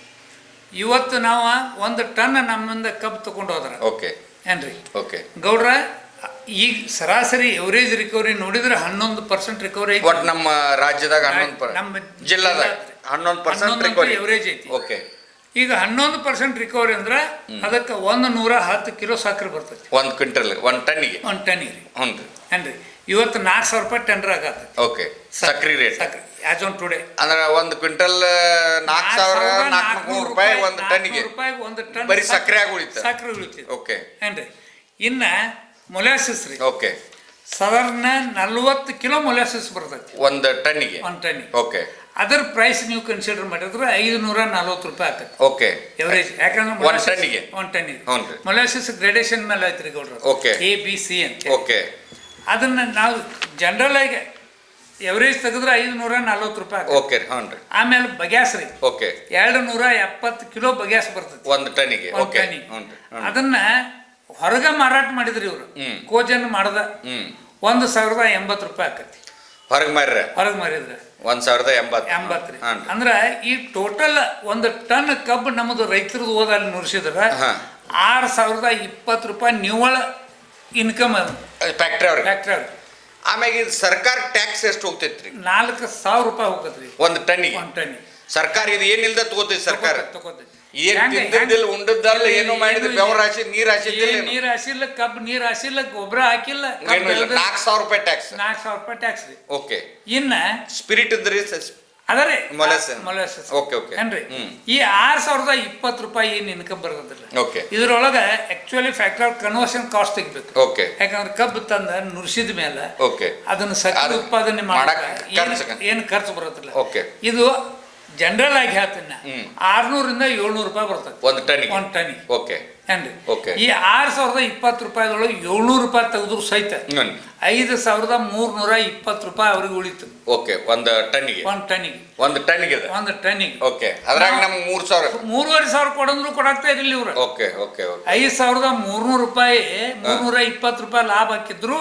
ಇವತ್ತು ನಾವು ಒಂದು ಟನ್ ನಮ್ಮಿಂದ ಕಬ್ಬು ತಗೊಂಡು ಹೋದ್ರ. ಓಕೆ. ಏನ್ರಿ? ಓಕೆ. ಗೌಡ್ರ ಈಗ ಸರಾಸರಿ ಎವರೇಜ್ ರಿಕವರಿ ನೋಡಿದ್ರೆ ಹನ್ನೊಂದು ಪರ್ಸೆಂಟ್ ರಿಕವರಿ ಒಟ್ಟು ಒಟ್ ನಮ್ಮ ರಾಜ್ಯದಾಗ ಹನ್ನೊಂದು ನಮ್ಮ ಜಿಲ್ಲಾದಾಗ ಜಿಲ್ಲಾದ- ಹನ್ನೊಂದು ಪರ್ಸೆಂಟ್ ರಿಕವರಿ ಎವರೇಜ್ ಐತಿ. ಓಕೆ. ಈಗ ಹನ್ನೊಂದು ಪರ್ಸೆಂಟ್ ರಿಕವರಿ ಅಂದ್ರೆ ಅದಕ್ಕೆ ಒಂದು ನೂರ ಹತ್ತು ಕಿಲೋ ಸಕ್ಕರೆ ಬರ್ತೈತಿ. ಒಂದ್ ಕ್ವಿಂಟಲ್ ಒಂದ್ ಟನ್ನಿಗೆ. ಒಂದು ಟನ್ನಿಗೆ. ಹ್ಞೂ ರೀ ಏನ್ರಿ? ಇವತ್ತು ನಾಲ್ಕು ಸಾವಿರ ರೂಪಾಯಿ ಟೆಂಡರ್ ಆಗತ್ತೆ. ಓಕೆ ಸಕ್ರಿ ರೇಟ್ ಸಕ್ರಿ. ಆಸ್ ಆನ್ ಟುಡೇ ಅಂದ್ರೆ ಒಂದು ಕ್ವಿಂಟಲ್ ನಾಲ್ಕು ಸಾವಿರ ನಾಲ್ಕುನೂರು ರೂಪಾಯಿ ಒಂದು ಟನ್ನಿಗೆ ರೂಪಾಯಿ ಒಂದು ಟನ್ ಬರೀ ಸಕ್ರೆ ಆಗಿ ಉಳಿತ ಸಕ್ಕರೆ ಉಳಿತೈತಿ ಓಕೆ ಏನ್ರಿ? ಇನ್ನ ಮೊಲಾಸಿಸ್ ರೀ. ಓಕೆ ಸಾಧಾರಣ ನಲ್ವತ್ತು ಕಿಲೋ ಮೊಲಾಸಿಸ್ ಬರ್ತೈತಿ. ಒಂದು ಟನ್ನಿಗೆ ಒಂದು ಟನ್ನಿಗೆ ಓಕೆ ಅದರ ಪ್ರೈಸ್ ನೀವು ಕನ್ಸಿಡರ್ ಮಾಡಿದ್ರೆ ಐದುನೂರ ನಲ್ವತ್ತು ರೂಪಾಯಿ ಆಗ್ತದೆ ಓಕೆ ಎವರೇಜ್ ಯಾಕಂದ್ರೆ ಒಂದ್ ಟನ್ನಿಗೆ? ಒಂದು ಟನ್ನಿಗೆ ಹ್ಞೂ ರೀ. ಮೊಲಾಸಿಸ್ ಗ್ರೇಡೇಷನ್ ಮೇಲೆ ಐತ್ರಿ ಗೌಡ್ರ. ಓಕೆ. ಎ ಬಿ ಸಿ ಅಂತ. ಓಕೆ ಅದನ್ನ ನಾವು ಜನರಲ್ ಆಗಿ ಎವರೇಜ್ ತೆಗೆದ್ರೆ ಐದುನೂರ ನಲ್ವತ್ತು ರೂಪಾಯಿ. ಓಕೆ ಹ್ಞೂ ರೀ ಆಮೇಲೆ ಬಗ್ಯಾಸ್ ರೀ. ಓಕೆ ಎರಡು ನೂರ ಎಪ್ಪತ್ತು ಕಿಲೋ ಬಗ್ಯಾಸ್ ಬರ್ತದೆ ಒಂದು ಟನ್ನಿಗೆ. ಒಂದ್ ಓಕೆ ಟನ್ನಿಗೆ. ಹ್ಞೂ ರೀ ಹ್ಞೂ ಅದನ್ನ ಹೊರಗ ಮಾರಾಟ ಮಾಡಿದ್ರಿ ಇವರು. ಹ್ಮ್. ಕೋಜನ್ ಮಾಡದ ಹ್ಞೂ ಒಂದು ಸಾವಿರದ ಎಂಬತ್ತು ರೂಪಾಯಿ ಆಕತಿ. ಹೊರಗೆ ಮಾರ್ರೆ. ಹೊರಗೆ ಮಾರಿದ್ರೆ. ಒಂದು ಸಾವಿರದ ಎಂಬತ್ತು. ಎಂಬತ್ತು ರೀ. ಹಾಂ ಅಂದ್ರ ಈ ಟೋಟಲ್ ಒಂದು ಟನ್ ಕಬ್ಬು ನಮ್ಮದು ರೈತರದ್ದು ಹೋದಲ್ಲಿ ನುರಿಸಿದ್ರ ಹಾ. ಆರು ಸಾವಿರದ ಇಪ್ಪತ್ತು ರೂಪಾಯಿ ನಿವ್ವಳ ಇನ್ಕಮ್ ಅದು. ಫ್ಯಾಕ್ಟ್ರಿ ಅವ್ರಿಗೆ. ಫ್ಯಾಕ್ಟ್ರಿ ಆಮ್ಯಾಗ ಇದು ಸರ್ಕಾರ ಟ್ಯಾಕ್ಸ್ ಎಷ್ಟು ಹೋಗ್ತೈತ್ರಿ? ನಾಲ್ಕು ಸಾವಿರ ರೂಪಾಯಿ ಹೋಗತ್ರಿ ಒಂದು ಟನ್ನಿಗೆ? ಒಂದು ಟನ್ ಸರ್ಕಾರ ಇದು ಏನಿಲ್ದ ತಗೋತೈತಿ ಸರ್ಕಾರ? ತಗೋತೈತಿ ಏನ್ ತಿಂದಿದ್ದಿಲ್ಲ ಉಂಡದ್ದಲ್ಲ ಏನು ಮಾಡಿದ್ರೆ ಬೆವರ್ ಹಾಸಿ ನೀರ್ ಹಾಸಿದ್ದಿಲ್ಲ ಏನು? ನೀರ್ ಹಾಸಿಲ್ಲ ಕಬ್ಬು ನೀರ್ ಹಾಸಿಲ್ಲ ಗೊಬ್ಬರ ಹಾಕಿಲ್ಲ ಏನೂ ಇಲ್ಲ ನಾಲ್ಕು ಸಾವಿರ ರೂಪಾಯಿ ಟ್ಯಾಕ್ಸ್ ನಾಲ್ಕು ಸಾವಿರ ರೂಪಾಯಿ ಟ್ಯಾಕ್ಸ್ ರೀ. ಓಕೆ ಇನ್ನ ಸ್ಪಿರಿಟ್ ಇದ್ರಿ ಅದರಿ ಓಕೆ ಓಕೆ. ಏನ್ರಿ? ಈ ಆರ್ ಸಾವಿರದ ಇಪ್ಪತ್ತು ರೂಪಾಯಿ ಏನ್ ಇನ್ಕಮ್ ಬರೋದಿಲ್ಲ ಓಕೆ. ಇದ್ರೊಳಗ ಆಕ್ಚುಲಿ ಫ್ಯಾಕ್ಟ್ರಿ ಕನ್ವರ್ಷನ್ ಕಾಸ್ಟ್ ತೆಗಿಬೇಕು. ಓಕೆ. ಯಾಕಂದ್ರೆ ಕಬ್ಬು ತಂದ ನುರ್ಸಿದ ಮೇಲೆ ಓಕೆ. ಅದನ್ನ ಸಕ್ಕರೆ ಉತ್ಪಾದನೆ ಮಾಡಕ್ ಮಾಡಕ್ಕೆ ಏನು ಖರ್ಚು ಬರುತ್ತಿಲ್ಲ. ಓಕೆ. ಇದು ಜನರಲ್ ಆಗಿ ಹೇಳ್ತೀನಿ. ಆರ್ನೂರಿಂದ ಏಳ್ನೂರು ರೂಪಾಯಿ ಬರ್ತದೆ. ಒಂದು ಟನ್ ಒಂದು ಟನ್ ಓಕೆ. ಏನ್ರಿ? ಓಕೆ. ಈ ಆರು ಸಾವಿರದ ಇಪ್ಪತ್ತು ರೂಪಾಯಿದೊಳಗೆ ಏಳ್ನೂರು ರೂಪಾಯಿ ತೆಗೆದ್ರು ಸಹಿತ. ಐದು ಸಾವಿರದ ಮೂರ್ನೂರ ಇಪ್ಪತ್ತು ರೂಪಾಯಿ ಅವ್ರಿಗೆ ಉಳಿತು. ಓಕೆ ಒಂದು ಟನ್ನಿಗೆ? ಒಂದು ಟನ್ನಿಗೆ. ಒಂದು ಟನ್ನಿಗೆ ಒಂದು ಟನ್ನಿಗೆ. ಓಕೆ ಅದ್ರಾಗ ನಮ್ಗೆ ಮೂರು ಸಾವಿರ. ಮೂರುವರೆ ಸಾವಿರ ಕೊಡಂದ್ರು ಕೊಡಾಕ್ತಾ ಇರಲಿಲ್ಲ ಇವ್ರು. ಓಕೆ ಓಕೆ ಐದು ಸಾವಿರದ ಮೂರ್ನೂರು ರೂಪಾಯಿ ಮೂರ್ನೂರ ಇಪ್ಪತ್ತು ರೂಪಾಯಿ ಲಾಭ ಹಾಕಿದ್ರು.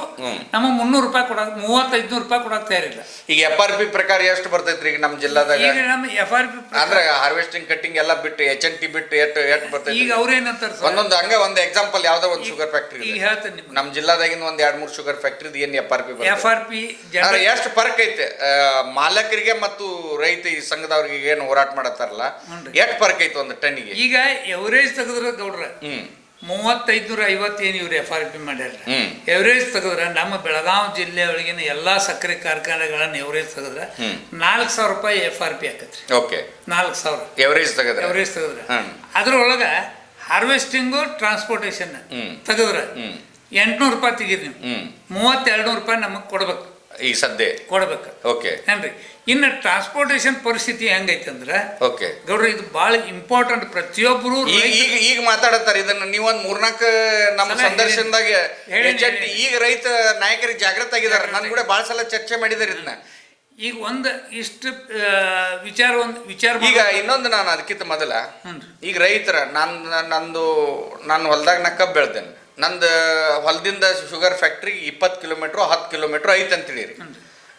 ನಮಗೆ ಮುನ್ನೂರು ರೂಪಾಯಿ ಕೊಡಕ್ ಮೂವತ್ತೈದು ರೂಪಾಯಿ ಕೊಡಾಕ್ತಾ ಇರಲಿಲ್ಲ. ಈಗ ಎಫ್ ಆರ್ ಪಿ ಪ್ರಕಾರ ಎಷ್ಟು ಬರ್ತೈತ್ರಿ ಈಗ ನಮ್ಮ ಜಿಲ್ಲಾದಾಗ? ಈಗ ನಮ್ಮ ಎಫ್ ಆರ್ ಪಿ ಅಂದ್ರೆ ಹಾರ್ವೆಸ್ಟಿಂಗ್ ಕಟ್ಟಿಂಗ್ ಎಲ್ಲ ಬಿಟ್ಟು ಎಚ್ ಎನ್ ಟಿ ಬಿಟ್ಟು ಎಷ್ಟು ಎಷ್ಟು ಬರ್ತೈತಿ ಈಗ ಅವ್ರೇನಂತಾರೆ ಒಂದೊಂದು ಹಂಗೆ ಒಂದು ಎಕ್ಸಾಂಪಲ್ ಯಾವ್ದೋ ಒಂದು ಶುಗರ್ ಫ್ಯಾಕ್ಟ್ರಿ ಈಗ ಹೇಳ್ತೇನೆ ನಮ್ಮ ಜಿಲ್ಲಾದಾಗಿನ ಒಂದು ಎರಡು ಮೂರು ಶುಗರ್ ಫ್ಯಾಕ್ಟ್ರಿ ಏನ್ F R P F R P ಎಷ್ಟು ಫರ್ಕ್ ಐತೆ? ಮಾಲಕರಿಗೆ ಮತ್ತು ರೈತ ಈ ಸಂಘದವ್ರಿಗೆ ಏನು ಹೋರಾಟ ಮಾಡತ್ತಾರಲ್ಲ. ಎಷ್ಟು ಫರ್ಕ್ ಐತೆ ಒಂದು ಟನ್ನಿಗೆ? ಈಗ ಎವರೇಜ್ ತೆಗೆದ್ರ ಗೌಡ್ರ ಮೂವತ್ತೈದುನೂರ ಐವತ್ತೇನು ಇವ್ರು ಎಫ್ ಆರ್ ಪಿ ಮಾಡ್ಯಾರ. ಎವರೇಜ್ ತೆಗೆದ್ರೆ ನಮ್ಮ ಬೆಳಗಾವಿ ಜಿಲ್ಲೆ ಒಳಗಿನ ಎಲ್ಲಾ ಸಕ್ಕರೆ ಕಾರ್ಖಾನೆಗಳನ್ನ ಎವರೇಜ್ ತೆಗೆದ್ರೆ. ನಾಲ್ಕು ಸಾವಿರ ರೂಪಾಯಿ ಎಫ್ ಆರ್ ಪಿ ಆಕತ್ರಿ. ಓಕೆ. ನಾಲ್ಕು ಸಾವಿರ. ಎವರೇಜ್ ತೆಗೆದ್ರೆ? ಎವರೇಜ್ ತೆಗೆದ್ರೆ. ಅದ್ರೊಳಗ ಹಾರ್ವೆಸ್ಟಿಂಗು ಟ್ರಾನ್ಸ್ಪೋರ್ಟೇಷನ್. ತೆಗೆದ್ರೆ ಎಂಟ್ನೂರು ರೂಪಾಯಿ ತೆಗೀರಿ ನೀವು. ಹ್ಮ್. ಮೂವತ್ತೆರಡು ರೂಪಾಯಿ ನಮಗೆ ಕೊಡ್ಬೇಕು. ಈ ಸದ್ಯ ಕೊಡ್ಬೇಕು. ಓಕೆ. ಏನ್ರಿ? ಇನ್ನು ಟ್ರಾನ್ಸ್ಪೋರ್ಟೇಷನ್ ಪರಿಸ್ಥಿತಿ ಹೆಂಗೈತೆ ಅಂದ್ರೆ ಓಕೆ. ಗೌಡ್ರ ಇದು ಭಾಳ ಇಂಪಾರ್ಟೆಂಟ್ ಪ್ರತಿಯೊಬ್ಬರು ಈಗ ಈಗ ಮಾತಾಡತ್ತಾರ ಇದನ್ನ ನೀವೊಂದು ಮೂರ್ನಾಲ್ಕು ನಮ್ಮ ಸಂದರ್ಶನದಾಗ ಹೇಳಿ- ಈಗ ರೈತ ನಾಯಕರಿಗೆ ಜಾಗೃತ ಆಗಿದ್ದಾರೆ. ನಾನು ಕೂಡ ಬಹಳ ಸಲ ಚರ್ಚೆ ಮಾಡಿದಾರೆ ಇದನ್ನ. ಈಗ ಒಂದು ಇಷ್ಟು ವಿಚಾರ ಒಂದು ವಿಚಾರ ಈಗ. ಇನ್ನೊಂದು ನಾನು ಅದಕ್ಕಿಂತ ಮೊದಲ. ಈಗ ರೈತರ ನನ್ ನಂದು ನಾನು ಹೊಲ್ದಾಗ ನಾ ಕಬ್ಬು ಬೆಳ್ದೇನೆ. ನಂದು ಹೊಲದಿಂದ ಶುಗರ್ ಫ್ಯಾಕ್ಟ್ರಿ ಇಪ್ಪತ್ತು ಕಿಲೋಮೀಟ್ರು ಹತ್ತು ಕಿಲೋಮೀಟ್ರ್ ಐತೆ ಅಂತ ಹೇಳಿರಿ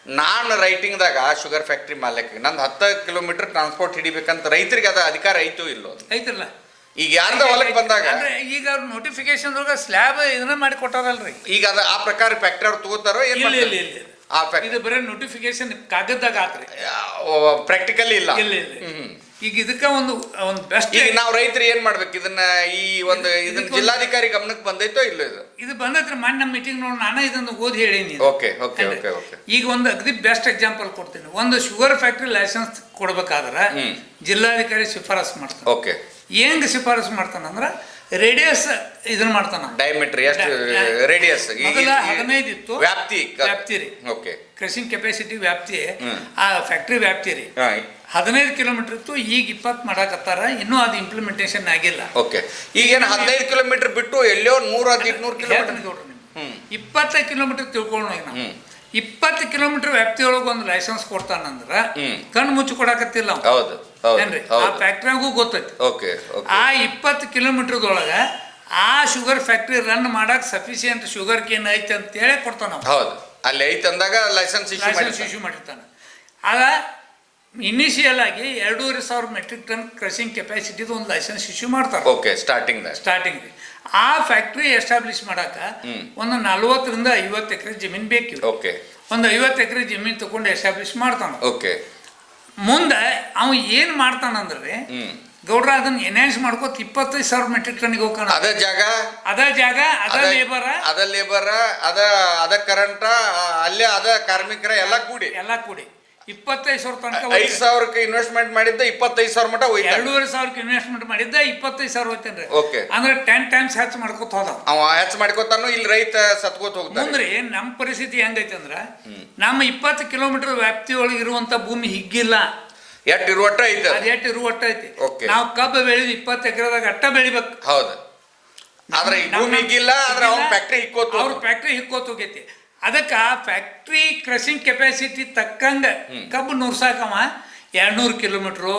ನಾನು ರೈಟಿಂಗ್ದಾಗ ಶುಗರ್ ಫ್ಯಾಕ್ಟ್ರಿ ಮಾಲಕ್ಕೆ ನಂದು ಹತ್ತು ಕಿಲೋಮೀಟ್ರ್ ಟ್ರಾನ್ಸ್ಪೋರ್ಟ್ ಹಿಡಿಬೇಕಂತ ರೈತರಿಗೆ ಅದ ಅಧಿಕಾರ ಐತೋ ಇಲ್ಲೋ? ಐತಿಲ್ಲ ಈಗ ಯಾರ್ದ ಹೊಲಕ್ಕೆ ಬಂದಾಗ ಅಂದ್ರೆ ಈಗ ಅವ್ರ ನೋಟಿಫಿಕೇಶನ್ ಸ್ಲ್ಯಾಬ್ ಇದನ್ನ ಮಾಡಿ ಕೊಟ್ಟಾರಲ್ರಿ. ಈಗ ಅದು ಆ ಪ್ರಕಾರ ಫ್ಯಾಕ್ಟ್ರಿ ಅವ್ರು ತಗೋತಾರೋ ಏನು ಇಲ್ಲ ಇಲ್ಲ ಇಲ್ಲ ಆ ಫ್ಯಾಕ್ಟ್ರಿ ಇದು ಬರೀ ನೋಟಿಫಿಕೇಶನ್ ಕಾಗದದಾಗ ಆತ್ರಿ. ಪ್ರಾಕ್ಟಿಕಲಿ ಇಲ್ಲ. ಇಲ್ಲ ಇಲ್ಲ. ಈಗ ಇದಕ್ಕೆ ಒಂದು ಒಂದು ಬೆಸ್ಟ್ ಈಗ ನಾವು ರೈತರು ಏನ್ ಮಾಡ್ಬೇಕು? ಇದನ್ನ ಈ ಒಂದು ಇದನ್ನ ಇದಕ್ಕೊಂದು- ಜಿಲ್ಲಾಧಿಕಾರಿ ಗಮನಕ್ಕೆ ಬಂದೈತೋ ಇಲ್ಲೋ ಇದು? ಇದು ಬಂದತ್ರ ಮೊನ್ನೆ ನಮ್ಮ ಮೀಟಿಂಗ್ ನೋಡಿ ನಾನು ಇದನ್ನು ಓದಿ ಹೇಳೀನಿ ಓಕೆ ಓಕೆ ಓಕೆ ಓಕೆ ಈಗ ಒಂದು ಅಗದಿ ಬೆಸ್ಟ್ ಎಕ್ಸಾಂಪಲ್ ಕೊಡ್ತೀನಿ. ಒಂದು ಶುಗರ್ ಫ್ಯಾಕ್ಟ್ರಿ ಲೈಸೆನ್ಸ್ ಕೊಡ್ಬೇಕಾದ್ರೆ ಹ್ಮ್. ಜಿಲ್ಲಾಧಿಕಾರಿ ಶಿಫಾರಸ್ ಮಾಡ್ತಾನೆ. ಓಕೆ ಹೆಂಗ್ ಶಿಫಾರಸ್ ಮಾಡ್ತಾನಂದ್ರ ರೇಡಿಯಸ್ ಇದನ್ನ ಮಾಡ್ತಾನ. ಡೈಮೀಟರ್ ಎಷ್ಟು ಡೈ- ರೇಡಿಯಸ್ ಮೊದಲ ಹದಿನೈದು ಇತ್ತು ವ್ಯಾಪ್ತಿ ವ್ಯಾಪ್ತಿ ರೀ. ಓಕೆ ಕ್ರಷಿಂಗ್ ಕೆಪಾಸಿಟಿ ವ್ಯಾಪ್ತಿ. ಹ್ಮ್. ಆ ಫ್ಯಾಕ್ಟ್ರಿ ವ್ಯಾಪ್ತಿ ರೀ. ಹದಿನೈದು ಕಿಲೋಮೀಟರ್ ಇತ್ತು ಈಗ ಇಪ್ಪತ್ತು ಮಾಡಾಕತ್ತಾರ ಇನ್ನೂ ಅದು ಇಂಪ್ಲಿಮೆಂಟೇಷನ್ ಆಗಿಲ್ಲ. ಓಕೆ ಈಗೇನು ಹದಿನೈದು ಕಿಲೋಮೀಟರ್ ಬಿಟ್ಟು ಎಲ್ಲೋ ನೂರ ಹದಿನೆಂಟು ಕಿಲೋಮೀಟರ್ ಇಪ್ಪತ್ತೈದು ಕಿಲೋಮೀಟರ್ ತಿಳ್ಕೊಳ್ಳೋಣ ನಾವು. ಇಪ್ಪತ್ತು ಕಿಲೋಮೀಟರ್ ವ್ಯಾಪ್ತಿಯೊಳಗೆ ಒಂದು ಲೈಸೆನ್ಸ್ ಕೊಡ್ತಾನಂದ್ರ. ಕಣ್ಣು ಮುಚ್ಚಿ ಕೊಡಾಕತ್ತಿಲ್ಲ. ಹೌದು ಏನ್ರಿ? ಆ ಫ್ಯಾಕ್ಟ್ರಿಯಾಗೂ ಗೊತ್ತೈತಿ. ಓಕೆ ಆ ಇಪ್ಪತ್ತು ಕಿಲೋಮೀಟರ್ದೊಳಗೆ ಆ ಶುಗರ್ ಫ್ಯಾಕ್ಟ್ರಿ ರನ್ ಮಾಡಕ್ ಸಫಿಶಿಯಂಟ್ ಶುಗರ್ ಕೇನ್ ಐತೆ ಅಂತೇಳಿ ಕೊಡ್ತಾನ. ಹೌದು. ಅಲ್ಲಿ ಐತೆ ಅಂದಾಗ ಲೈಸೆನ್ಸ್ ಇಶ್ಯೂ ಮಾಡಿರ್ತಾನೆ. ಆಗ ಇನಿಷಿಯಲ್ ಆಗಿ ಎರಡೂವರೆ ಸಾವಿರ ಮೆಟ್ರಿಕ್ ಟನ್ ಕ್ರಷಿಂಗ್ ಕೆಪಾಸಿಟಿದು ಒಂದು ಲೈಸೆನ್ಸ್ ಇಶ್ಯೂ ಮಾಡ್ತಾರೆ. ಓಕೆ ಸ್ಟಾರ್ಟಿಂಗ್ ಸ್ಟಾರ್ಟಿಂಗ್ ಆ ಫ್ಯಾಕ್ಟ್ರಿ ಎಸ್ಟಾಬ್ಲಿಷ್ ಮಾಡಾಕ. ಒಂದು ನಲ್ವತ್ತರಿಂದ ಐವತ್ತು ಎಕರೆ ಜಮೀನು ಬೇಕು ಓಕೆ ಒಂದು ಐವತ್ತು ಎಕರೆ ಜಮೀನು ತಗೊಂಡು ಎಸ್ಟಾಬ್ಲಿಷ್ ಮಾಡ್ತಾನ. ಓಕೆ ಮುಂದೆ ಅವ ಏನು ಮಾಡ್ತಾನಂದ್ರೆ ಗೌಡ್ರ ಅದನ್ನ ಎನ್ಹಾನ್ಸ್ ಮಾಡ್ಕೋತ ಇಪ್ಪತ್ತೈದು ಸಾವಿರ ಮೆಟ್ರಿಕ್ ಟನ್ಗೆ ಹೋಗೋಣ ಅದ ಜಾಗ? ಅದ ಜಾಗ ಅದ ಅದ ಲೇಬರ ಅದ ಲೇಬರ್ ಅದ ಅದ ಕರೆಂಟ ಅಲ್ಲೇ ಅದ ಕಾರ್ಮಿಕರ ಎಲ್ಲ ಕೂಡಿ. ಎಲ್ಲ ಕೂಡಿ. ಇಪ್ಪತ್ತೈದು ಸಾವಿರ ತನಕ ಐದ್. ಸಾವಿರಕ್ಕೆ ಇನ್ವೆಸ್ಟ್ಮೆಂಟ್ ಮಾಡಿದ್ದ ಇಪ್ಪತ್ತೈದು ಸಾವಿರ ಮಟ ಹೋಯ್ತು ಎರಡೂವರೆ ಸಾವಿರಕ್ಕೆ ಇನ್ವೆಸ್ಟ್ಮೆಂಟ್ ಮಾಡಿದ್ದ ಇಪ್ಪತ್ತೈದು ಸಾವಿರ ಹೋಯ್ತೇನ್ರಿ. ಓಕೆ. ಅಂದ್ರೆ ಟೆನ್ ಟೈಮ್ಸ್ ಹೆಚ್ಚು ಮಾಡ್ಕೋತ ಹೋದ ಅವ ಹೆಚ್ಚು ಮಾಡ್ಕೊತಾನು ಇಲ್ಲಿ ರೈತ ಸತ್ಕೋತ ಹೋಗ್ತಾನೆ? ಅಂದ್ರೆ ನಮ್ಮ ಪರಿಸ್ಥಿತಿ ಹೆಂಗೈತೆ ಅಂದ್ರೆ ನಮ್ಮ ಇಪ್ಪತ್ತು ಕಿಲೋಮೀಟರ್ ವ್ಯಾಪ್ತಿಯೊಳಗೆ ಇರುವಂತ ಭೂಮಿ ಹಿಗ್ಗಿಲ್ಲ. ಎಟ್ ಇರುವಟ್ಟ ಐತೆ ಅದು? ಎಟ್ ಇರುವಟ್ಟ ಐತಿ. ನಾವು ಕಬ್ಬು ಬೆಳೆದು ಇಪ್ಪತ್ತು ಎಕರೆದಾಗ ಅಟ್ಟ ಬೆಳಿಬೇಕು. ಹೌದು. ಆದ್ರೆ ಭೂಮಿ ಹಿಗ್ಗಿಲ್ಲ ಆದ್ರೆ ಅವ್ರ ಫ್ಯಾಕ್ಟ್ರಿ ಹಿಕ್ಕೋತ ಅವ್ರ ಫ್ಯಾಕ್ಟ್ರಿ ಹಿಕ್ಕೋತ್ ಹೋಗೈತಿ. ಅದಕ್ಕೆ ಫ್ಯಾಕ್ಟ್ರಿ ಕ್ರಷಿಂಗ್ ಕೆಪಾಸಿಟಿ ತಕ್ಕಂಗೆ ಕಬ್ಬು ನುರ್ಸಾಕವ. ಎರಡ್ನೂರು ಕಿಲೋಮೀಟ್ರು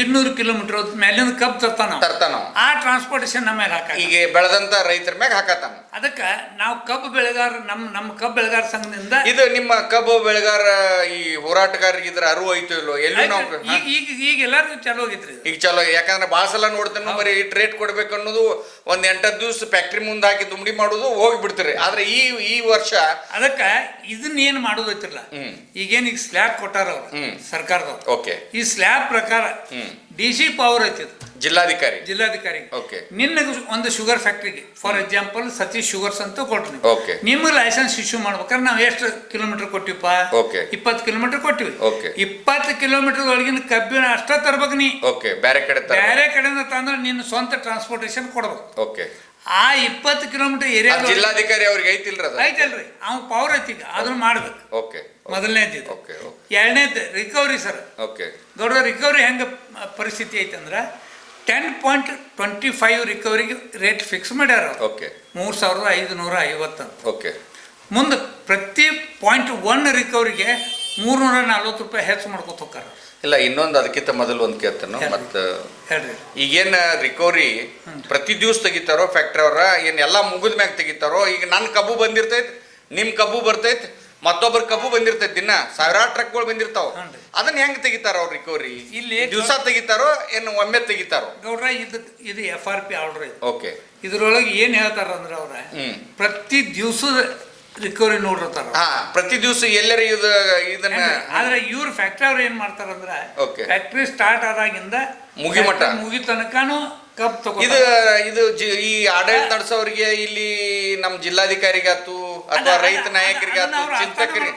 ಇನ್ನೂರು ಕಿಲೋಮೀಟ್ರ್ ಮೇಲಿಂದ ಕಬ್ ತರ್ತಾನ. ತರ್ತಾನ. ಆ ಟ್ರಾನ್ಸ್ಪೋರ್ಟೇಷನ್ ನಮ್ಮ ಮೇಲೆ ಹಾಕ ಈಗ ಬೆಳೆದಂತ ರೈತರ ಮ್ಯಾಗ ಹಾಕತಾನ ಅದಕ್ಕೆ ನಾವು ಕಬ್ಬು ಬೆಳೆಗಾರ ನಮ್ಮ ನಮ್ಮ ಕಬ್ಬು ಬೆಳೆಗಾರ ಸಂಘದಿಂದ ಇದು ನಿಮ್ಮ ಕಬ್ಬು ಬೆಳೆಗಾರ ಈ ಹೋರಾಟಗಾರರಿಗೆ ಇದ್ರ ಅರಿವು ಐತೋ ಇಲ್ಲೋ ಎಲ್ಲಿ ನಾವು ಈಗ ಈಗ ಈಗ ಎಲ್ಲರಿಗೂ ಚಲೋ ಹೋಗಿತ್ರಿ ಇದು. ಈಗ ಚಲೋ ಯಾಕಂದ್ರೆ ಭಾಳ ಸಲ ನೋಡ್ತೇನೆ ಬರೀ ರೇಟ್ ಕೊಡ್ಬೇಕು ಅನ್ನೋದು ಒಂದ್ ಎಂಟತ್ತು ದಿವಸ ಫ್ಯಾಕ್ಟ್ರಿ ಮುಂದೆ ಹಾಕಿ ದುಮ್ಡಿ ಮಾಡೋದು ಹೋಗಿ ಬಿಡ್ತೀರಿ ಆದ್ರೆ ಈ ಈ ವರ್ಷ ಅದಕ್ಕೆ ಇದನ್ನ ಏನು ಮಾಡೋದೈತಿಲ್ಲ ಈಗೇನ್ ಈಗ ಸ್ಲ್ಯಾಬ್ ಕೊಟ್ಟಾರ ಅವ್ರು. ಸರ್ಕಾರದವ್ರು. ಓಕೆ. ಈ ಸ್ಲ್ಯಾಬ್ ಪ್ರಕಾರ. ಡಿ ಸಿ ಪವರ್ ಐತಿ ಜಿಲ್ಲಾಧಿಕಾರಿ. ಜಿಲ್ಲಾಧಿಕಾರಿ. ಓಕೆ ನಿನ್ನ ಒಂದು ಶುಗರ್ ಫ್ಯಾಕ್ಟ್ರಿಗೆ ಫಾರ್ ಎಕ್ಸಾಂಪಲ್ ಸತೀಶ್ ಶುಗರ್ಸ್ ಅಂತ ಕೊಟ್ರಿ. ಓಕೆ ನಿಮ್ಗೆ ಲೈಸೆನ್ಸ್ ಇಶ್ಯೂ ಮಾಡ್ಬೇಕಾದ್ರೆ ನಾವು ಎಷ್ಟು ಕಿಲೋಮೀಟರ್ ಕೊಟ್ಟಿವಪ್ಪ? ಓಕೆ ಇಪ್ಪತ್ತು ಕಿಲೋಮೀಟರ್ ಕೊಟ್ಟಿವಿ. ಓಕೆ ಇಪ್ಪತ್ತು ಕಿಲೋಮೀಟರ್ ಒಳಗಿನ ಕಬ್ಬಿನ ಅಷ್ಟ ತರ್ಬೇಕು ನೀ. ಓಕೆ ಬೇರೆ ಕಡೆ ಬೇರೆ ಕಡೆಯಿಂದ ತಂದ್ರೆ ನಿನ್ನ ಸ್ವಂತ ಟ್ರಾನ್ಸ್ಪೋರ್ಟೇಷನ್ ಕೊಡ್ಬೇಕು. ಓಕೆ ಆ ಇಪ್ಪತ್ತು ಕಿಲೋಮೀಟರ್ ಏರಿಯಾ ಜಿಲ್ಲಾಧಿಕಾರಿ ಅವ್ರಿಗೆ ಐತಿಲ್ರ ಐತಲ್ರಿ. ಅವ್ನು ಪವರ್ ಐತಿ ಅದನ್ನ ಮಾಡ್ಬೇಕು. ಓಕೆ ಮೊದಲನೇದು ಇದು ಓಕೆ ಎರಡನೇದು ರಿಕವರಿ ಸರ್ ಓಕೆ. ದೊಡ್ಡ ರಿಕವರಿ ಹೆಂಗೆ ಪರಿಸ್ಥಿತಿ ಐತಂದ್ರೆ ಅಂದ್ರೆ ಟೆನ್ ಪಾಯಿಂಟ್ ಟ್ವೆಂಟಿ ಫೈವ್ ರಿಕವರಿಗೆ ರೇಟ್ ಫಿಕ್ಸ್ ಮಾಡ್ಯಾರ. ಓಕೆ. ಮೂರು ಸಾವಿರದ ಐದುನೂರ ಐವತ್ತಂತ ಓಕೆ. ಮುಂದೆ ಪ್ರತಿ ಪಾಯಿಂಟ್ ಒನ್ ರಿಕವರಿಗೆ ಮೂರ್ನೂರ ನಲ್ವತ್ತು ರೂಪಾಯಿ ಹೆಚ್ಚು ಮಾಡ್ಕೊತ ಹೋಗ್ತಾರ ಇಲ್ಲ ಇನ್ನೊಂದು ಅದಕ್ಕಿಂತ ಮೊದಲು ಒಂದು ಕೇಳ್ತಾನು. ಮತ್ತೆ ಈಗೇನು ರಿಕವರಿ ಪ್ರತಿ ದಿವಸ ತೆಗಿತಾರೋ ಫ್ಯಾಕ್ಟ್ರಿ ಅವ್ರ ಏನು ಎಲ್ಲ ಮುಗಿದ ಮ್ಯಾಗ ತೆಗಿತಾರೋ ಈಗ ನನ್ನ ಕಬ್ಬು ಬಂದಿರ್ತೈತಿ ನಿಮ್ಮ ಕಬ್ಬು ಬರ್ತೈತಿ ಮತ್ತೊಬ್ಬರ ಕಬ್ಬು ಬಂದಿರ್ತೈತಿ ದಿನ. ಸಾವಿರಾರು ಟ್ರಕ್ಗಳು ಬಂದಿರ್ತಾವ. ಅದನ್ನ ಹೆಂಗ್ ತೆಗಿತಾರ ಅವ್ರ ರಿಕವರಿ ಇಲ್ಲಿ ದಿವಸ ತೆಗಿತಾರೋ ಏನು ಒಮ್ಮೆ ತೆಗಿತಾರೋ? ನೋಡ್ರ ಇದು ಇದು F R P order okay ಇದ್ರೊಳಗೆ ಏನು ಹೇಳ್ತಾರ ಅಂದ್ರೆ ಅವ್ರ ಪ್ರತಿ ದಿವಸದ ರಿಕವರಿ ನೋಡಿರ್ತಾರ ಹಾ ಪ್ರತಿ ದಿವಸ ಎಲ್ಲರ ಇದು ಇದನ್ನ ಆದ್ರೆ ಇವ್ರ ಫ್ಯಾಕ್ಟ್ರಿ ಅವ್ರು ಏನ್ ಮಾಡ್ತಾರಂದ್ರ. Factory start ಆದಾಗಿಂದ ಮುಗಿಮಟ್ಟ. ಮಟ್ಟ ಮುಗಿ ತನಕನು ಕಪ್ ತಗೋ ಇದು ಇದು ಈ ಆಡಳಿತ ನಡೆಸೋರಿಗೆ ಇಲ್ಲಿ ನಮ್ಮ ಜಿಲ್ಲಾಧಿಕಾರಿಗೆ ಆತು ಅಥವಾ ರೈತ ನಾಯಕರಿಗೆ ಚಿಂತಕರಿಗೆ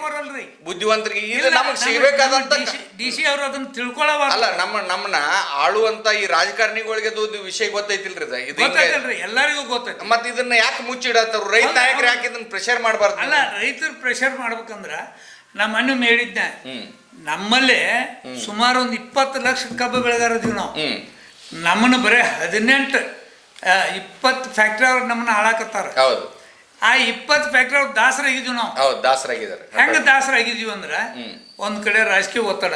ಬುದ್ಧಿವಂತರಿಗೆ ಇದು ನಮಗೆ ಸಿಗಬೇಕಾದಂತ ಡಿ ಸಿ ಅವರು ಅದನ್ನ ತಿಳ್ಕೊಳ್ಳವ ಅಲ್ಲ ನಮ್ಮ ನಮ್ಮನ್ನ ಆಳುವಂತ ಈ ರಾಜಕಾರಣಿಗಳಿಗೆ ಅದು ವಿಷಯ ಗೊತ್ತೈತಿಲ್ರಿ ಇದು ಎಲ್ಲರಿಗೂ ಗೊತ್ತೈತಿ. ಮತ್ತೆ ಇದನ್ನ ಯಾಕೆ ಮುಚ್ಚಿಡತ್ತಾರ ರೈತ ನಾಯಕರು. ಯಾಕೆ ಇದನ್ನ ಪ್ರೆಷರ್ ಮಾಡಬಾರ್ದು? ಅಲ್ಲ ರೈತರು ಪ್ರೆಷರ್ ಮಾಡ್ಬೇಕಂದ್ರ ನಮ್ಮ ಅಣ್ಣ ಹೇಳಿದ್ನ ನಮ್ಮಲ್ಲಿ ಸುಮಾರು ಒಂದು ಇಪ್ಪತ್ತು ಲಕ್ಷ ಕಬ್ಬು ಬೆಳೆದಾರ ಇದೀವಿ ನಾವು ನಮ್ಮನ್ನು ನಮ್ಮನ್ನ ಬರೀ ಹದಿನೆಂಟು ಇಪ್ಪತ್ತು ಫ್ಯಾಕ್ಟ್ರಿ ಅವ್ರು ನಮ್ಮನ್ನ ಹಾಳಾಕತ್ತಾರ. ಹೌದು. ಆ ಇಪ್ಪತ್ತು ಫ್ಯಾಕ್ಟ್ರಿ ಅವ್ರು ದಾಸರಾಗಿದ್ವಿ ನಾವು. ಹೌದು ದಾಸರಾಗಿದ್ದಾರೆ. ಹೆಂಗ ದಾಸರಾಗಿದ್ವಿ ಅಂದ್ರ. ಒಂದ್ ಕಡೆ ರಾಜಕೀಯ ಒತ್ತಡ.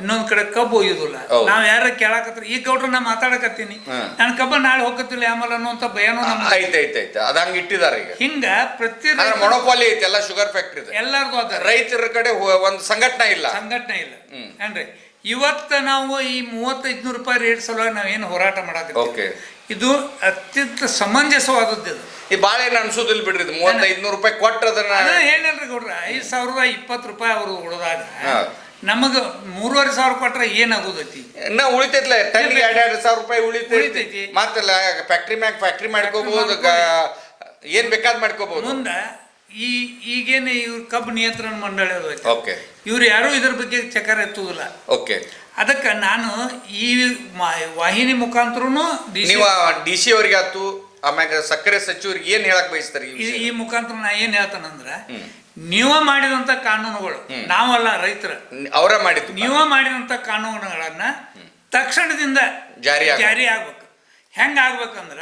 ಇನ್ನೊಂದ್ ಕಡೆ ಕಬ್ಬು ಒಯ್ಯುದಿಲ್ಲ. ನಾವ್ ಯಾರ ಕೇಳಾಕತ್ರ? ಈ ಗೌಡ್ರ ನಾ ಮಾತಾಡಕತ್ತೀನಿ. ನನ್ ಕಬ್ಬ ನಾಳೆ ಹೋಗತ್ತಿಲ್ಲ ಆಮೇಲೆ ಅನ್ನುವಂತ ಭಯನೂ ನಮ್ಮ ಐತೆ ಐತೆ ಐತೆ ಅದ ಹಂಗ ಇಟ್ಟಿದ್ದಾರೆ ಈಗ. ಹಿಂಗ ಪ್ರತಿ ಮೊಣಪಾಲಿ ಮೊನೋಪಾಲಿ ಐತೆ ಎಲ್ಲ ಶುಗರ್ ಫ್ಯಾಕ್ಟ್ರಿ ಎಲ್ಲಾರ್ಗು ಅದ. ರೈತರ ಕಡೆ ಒಂದ್ ಸಂಘಟನೆ ಇಲ್ಲ. ಸಂಘಟನೆ ಇಲ್ಲ. ಏನ್ರಿ? ಇವತ್ತ ನಾವು ಈ ಮೂವತ್ತೈದ್ನೂರು ರೂಪಾಯಿ ರೇಟ್ ಸಲುವಾಗಿ ನಾವೇನು ಹೋರಾಟ. ಮಾಡಕತ್ತೀವಿ ಇದು ಅತ್ಯಂತ ಸಮಂಜಸವಾದದ್ದು ಇದು. ಈ ಬಾಳೆಹಣ್ಣು ಅನ್ಸೋದಿಲ್ಲ ಬಿಡ್ರಿ ಇದು ಮೂವತ್ತೈದು ನೂರು ರೂಪಾಯಿ ಕೊಟ್ಟು ಅದನ್ನ ಅದ ಹೇಳಿಲ್ರಿ ಗೌಡ್ರ? ಐದ್ ಸಾವಿರದ ಇಪ್ಪತ್ತು ರೂಪಾಯಿ ಅವರು ಉಳಿದಾಗ. ನಮಗೆ ಮೂರುವರೆ ಸಾವಿರ ಕೊಟ್ಟರೆ ಏನಾಗೋದೈತಿ ಇನ್ನ ಉಳಿತೈತ್ಲ ಟನ್ಗೆ ಎರಡು ಎರಡು ಸಾವಿರ ರೂಪಾಯಿ ಉಳಿತೈತಿ ಉಳಿತೈತಿ. ಮತ್ತಲ್ಲ ಫ್ಯಾಕ್ಟ್ರಿ ಮ್ಯಾಗ ಫ್ಯಾಕ್ಟ್ರಿ ಮಾಡ್ಕೋಬಹುದು ಏನ್ ಬೇಕಾದ್ ಮಾಡ್ಕೋಬಹುದು ಮುಂದೆ ಈ ಈಗೇನು ಇವ್ರ ಕಬ್ಬು ನಿಯಂತ್ರಣ ಮಂಡಳಿ ಓಕೆ ಇವ್ರು ಯಾರು ಇದ್ರ ಬಗ್ಗೆ ಚಕಾರ ಎತ್ತುವುದಿಲ್ಲ. ಓಕೆ ಅದಕ್ಕೆ ನಾನು ಈ ವಾಹಿನಿ ಮುಖಾಂತರನು ಡಿ ಸಿ ನೀವು ಡಿ ಸಿ ಅವ್ರಿಗೆ ಆತು ಆಮ್ಯಾಗ ಸಕ್ಕರೆ ಸಚಿವರಿಗೆ ಏನ್ ಹೇಳಕ್ ಬಯಸ್ತಾರೆ ಈ ಮುಖಾಂತರ ನಾ ಏನ್ ಹೇಳ್ತಾನಂದ್ರೆ. ನೀವ ಮಾಡಿದಂತ ಕಾನೂನುಗಳು. ನಾವಲ್ಲ ರೈತರ ಅವರ ಮಾಡಿದ್ದು ನೀವ ಮಾಡಿದಂತ ಕಾನೂನುಗಳನ್ನ ತಕ್ಷಣದಿಂದ ಜಾರಿ. ಜಾರಿ ಆಗ್ಬೇಕು ಹೆಂಗ ಆಗಬೇಕಂದ್ರ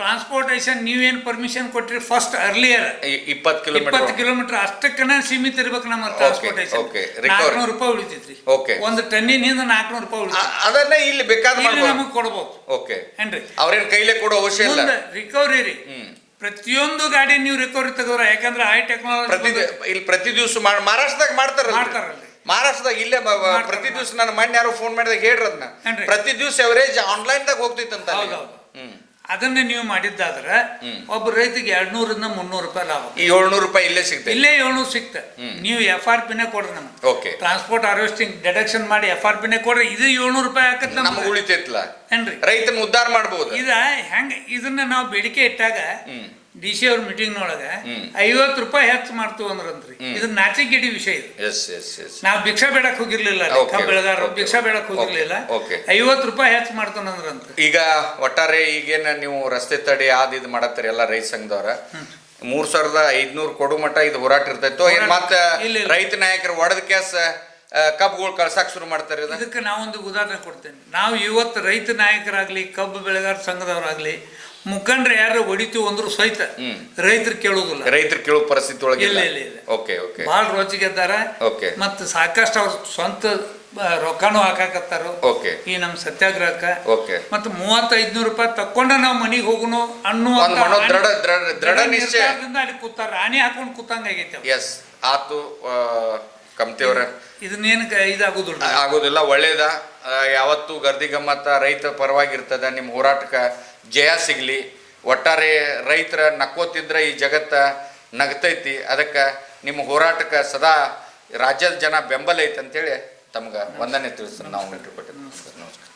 ಟ್ರಾನ್ಸ್ಪೋರ್ಟೇಷನ್ ನೀವೇನ್ ಪರ್ಮಿಷನ್ ಕೊಟ್ಟಿರಿ ಫಸ್ಟ್ ಅರ್ಲಿಯರ್ ಇಪ್ಪತ್ತು ಕಿಲೋಮೀಟರ್ ಇಪ್ಪತ್ತು ಕಿಲೋಮೀಟರ್ ಅಷ್ಟಕ್ಕನ ಸೀಮಿತ ಇರ್ಬೇಕು ನಮ್ಮ ಟ್ರಾನ್ಸ್ಪೋರ್ಟೇಷನ್. Recovery. ನಾಲ್ಕುನೂರು ರೂಪಾಯಿ ಉಳಿತೈತ್ರಿ. ಓಕೆ ಒಂದು ಟನ್ನಿನಿಂದ ನಾಲ್ಕುನೂರು ರೂಪಾಯಿ ಉಳಿತೈತಿ ಅದನ್ನ ಇಲ್ಲಿ ಬೇಕಾದ್ರೆ ನಮಗೆ ಕೊಡ್ಬೋದು. ಓಕೆ ಏನ್ರಿ? ಅವ್ರೇನು ಕೈಲೇ ಕೊಡೋ ಅವಶ್ಯ ಇಲ್ಲ. ರಿಕವರಿ ರೀ. ಪ್ರತಿಯೊಂದು ಗಾಡಿ ನೀವು ರಿಕವರಿ ತೆಗೆದ್ರ ಯಾಕಂದ್ರೆ ಹೈ ಟೆಕ್ನಾಲಜಿ ಇಲ್ಲಿ ಪ್ರತಿ ದಿವಸ ಮಹಾರಾಷ್ಟ್ರದಾಗ ಮಾಡ್ತಾರಲ್ಲ ಮಾಡ್ತಾರಲ್ರಿ. ಮಹಾರಾಷ್ಟ್ರದಾಗ ಇಲ್ಲೇ ಮ- ಮ- ಪ್ರತಿ ದಿವಸ ನನ್ನ ಮೊನ್ನೆ ಯಾರೋ ಫೋನ್ ಮಾಡಿದಾಗ ಹೇಳ್ರಿ ಅದನ್ನ ಏನ್ರಿ? ಪ್ರತಿ ದಿವಸ ಅವರೇಜ್ ಆನ್ಲೈನ್ ದಾಗ ಹೋಗ್ತೈತಂತ ಅಲ್ಲಿ. ಹೌದೌದು. ಹ್ಮ್. ಅದನ್ನ ನೀವು ಮಾಡಿದ್ದಾದ್ರೆ ಹ್ಮ್. ಒಬ್ಬ ರೈತಿಗೆ ಎರಡ್ನೂರಿಂದ ಮುನ್ನೂರು ರೂಪಾಯಿ ಲಾಭ. ಈ ಏಳ್ನೂರು ರೂಪಾಯಿ ಇಲ್ಲೇ ಸಿಗ್ತೈತಿ. ಇಲ್ಲೇ ಏಳ್ನೂರು ಸಿಕ್ತ ಹ್ಮ್. ನೀವು ಎಫ್ ಆರ್ ಪಿನೇ ಕೊಡ್ರಿ ನಮ್ಗೆ. ಓಕೆ. ಟ್ರಾನ್ಸ್ಪೋರ್ಟ್ ಹಾರ್ವೆಸ್ಟಿಂಗ್ ಡಿಡಕ್ಷನ್ ಮಾಡಿ ಎಫ್ ಆರ್ ಪಿನೇ ಕೊಡ್ರಿ. ಇದು ಏಳ್ನೂರು ರೂಪಾಯಿ ಹಾಕತ್ ನಮಗೆ. ನಮ್ಗೆ ಉಳಿತೈತ್ಲ. ಏನ್ರಿ? ರೈತನ ಉದ್ದಾರ ಮಾಡ್ಬೋದು. ಇದ ಹೆಂಗ ಇದನ್ನ ನಾವು ಬೇಡಿಕೆ ಇಟ್ಟಾಗ ಹ್ಮ್. ಡಿ ಸಿ ಅವ್ರ ಮೀಟಿಂಗ್ ನೊಳಗ ಐವತ್ತು ರೂಪಾಯಿ ಹೆಚ್ಚು ಮಾಡ್ತೀವಿ ಅಂದ್ರಂತ್ರಿ. ಇದು ನಾಚಿಕೆಡಿ ವಿಷಯ ಇದು. ನಾವು ಭಿಕ್ಷಾ ಬೇಡಕ್ ಹೋಗಿರ್ಲಿಲ್ಲ ಬೆಳಗಾರ ಕಬ್ಬ ಬೆಳೆಗಾರ okay, ಭಿಕ್ಷಾ ಬೇಡಕ್ ಹೋಗಿರ್ಲಿಲ್ಲ. ಐವತ್ತು ರೂಪಾಯಿ ಹೆಚ್ಚು ಮಾಡ್ತಾನಂದ್ರಂತ ಈಗ ಒಟ್ಟಾರೆ ಈಗೇನ ನೀವು ರಸ್ತೆ ತಡೆ ಆದ ಇದು ಮಾಡತ್ತೀರಿ ಎಲ್ಲ ರೈತ ಸಂಘದವ್ರ? ಮೂರ್ ಸಾವಿರದ ಐದ್ನೂರ್ ಕೊಡು ಮಟ್ಟ ಇದು ಹೋರಾಟ ಇರ್ತೈತೋ? ಏನ್ ಮತ್ತ. ರೈತ ನಾಯಕರು ಒಡೆದ ಕ್ಯಾಸ ಕಬ್ಗಳು ಕಳ್ಸಾಕ್ ಶುರು ಮಾಡ್ತಾರೆ ಇದು? ಇದಕ್ಕೆ ನಾವೊಂದು ಉದಾಹರಣೆ ಕೊಡ್ತೇನೆ. ನಾವು ಇವತ್ತು ರೈತ ನಾಯಕರಾಗ್ಲಿ ಕಬ್ಬು ಬೆಳೆಗಾರ ಸಂಘದವರಾಗ್ಲಿ ಮುಖಂಡ್ರೆ ಯಾರು ಹೊಡಿತೀವಿ ಅಂದ್ರು ಸಹಿತ. ರೈತರು ಕೇಳೋದಿಲ್ಲ. ರೈತರು ಕೇಳೋ ಪರಿಸ್ಥಿತಿ ಒಳಗೆ ಇಲ್ಲ, ಇಲ್ಲ, ಇಲ್ಲ. Okay okay. ಭಾಳ ರೋಚಿಗೆದ್ದಾರ. ಓಕೆ. ಮತ್ತು ಸಾಕಷ್ಟು ಅವ್ರ ಸ್ವಂತ ರೊಕ್ಕಾನು ಹಾಕಾಕತ್ತಾರು. ಓಕೆ. ಈ ನಮ್ಮ ಸತ್ಯಾಗ್ರಹಕ್ಕ. ಓಕೆ. ಮತ್ತೆ ಮೂವತ್ತೈದ್ನೂರು ರೂಪಾಯಿ ತಕ್ಕೊಂಡ ನಾವು ಮನೆಗೆ ಹೋಗುನು ಅನ್ನುವ ದೃಢ ದೃಢ ದೃಢ ನಿಶ್ಚಯ. ಅಲ್ಲಿ ಕೂತಾರ. ರಾಣಿ ಹಾಕೊಂಡು ಕೂತಂಗ ಆಗೈತೆ. ಎಸ್ ಆತು ಕಮ್ತಿಯವ್ರ. ಇದನ್ನೇನು ಕ- ಇದಾಗುದಿಲ್ಲ ಆಗೋದಿಲ್ಲ ಒಳ್ಳೇದ. ಯಾವತ್ತು ಗರ್ದಿ ಗಮ್ಮತ್ತ ರೈತ ಪರವಾಗಿರ್ತದ ನಿಮ್ಮ ಹೋರಾಟಕ್ಕೆ ಜಯ ಸಿಗಲಿ. ಒಟ್ಟಾರೆ ರೈತರ ನಕ್ಕೋತಿದ್ರೆ ಈ ಜಗತ್ತ ನಗ್ತೈತಿ. ಅದಕ್ಕೆ ನಿಮ್ಮ ಹೋರಾಟಕ್ಕೆ ಸದಾ ರಾಜ್ಯದ ಜನ ಬೆಂಬಲ ಐತೆ ಅಂತೇಳಿ ತಮ್ಗೆ ವಂದನೆ ತಿಳಿಸ್ತಾರೆ ನಾವು ಇಟ್ಟುಕೊಟ್ಟಿದ್ದೀವಿ ನಮಸ್ಕಾರ.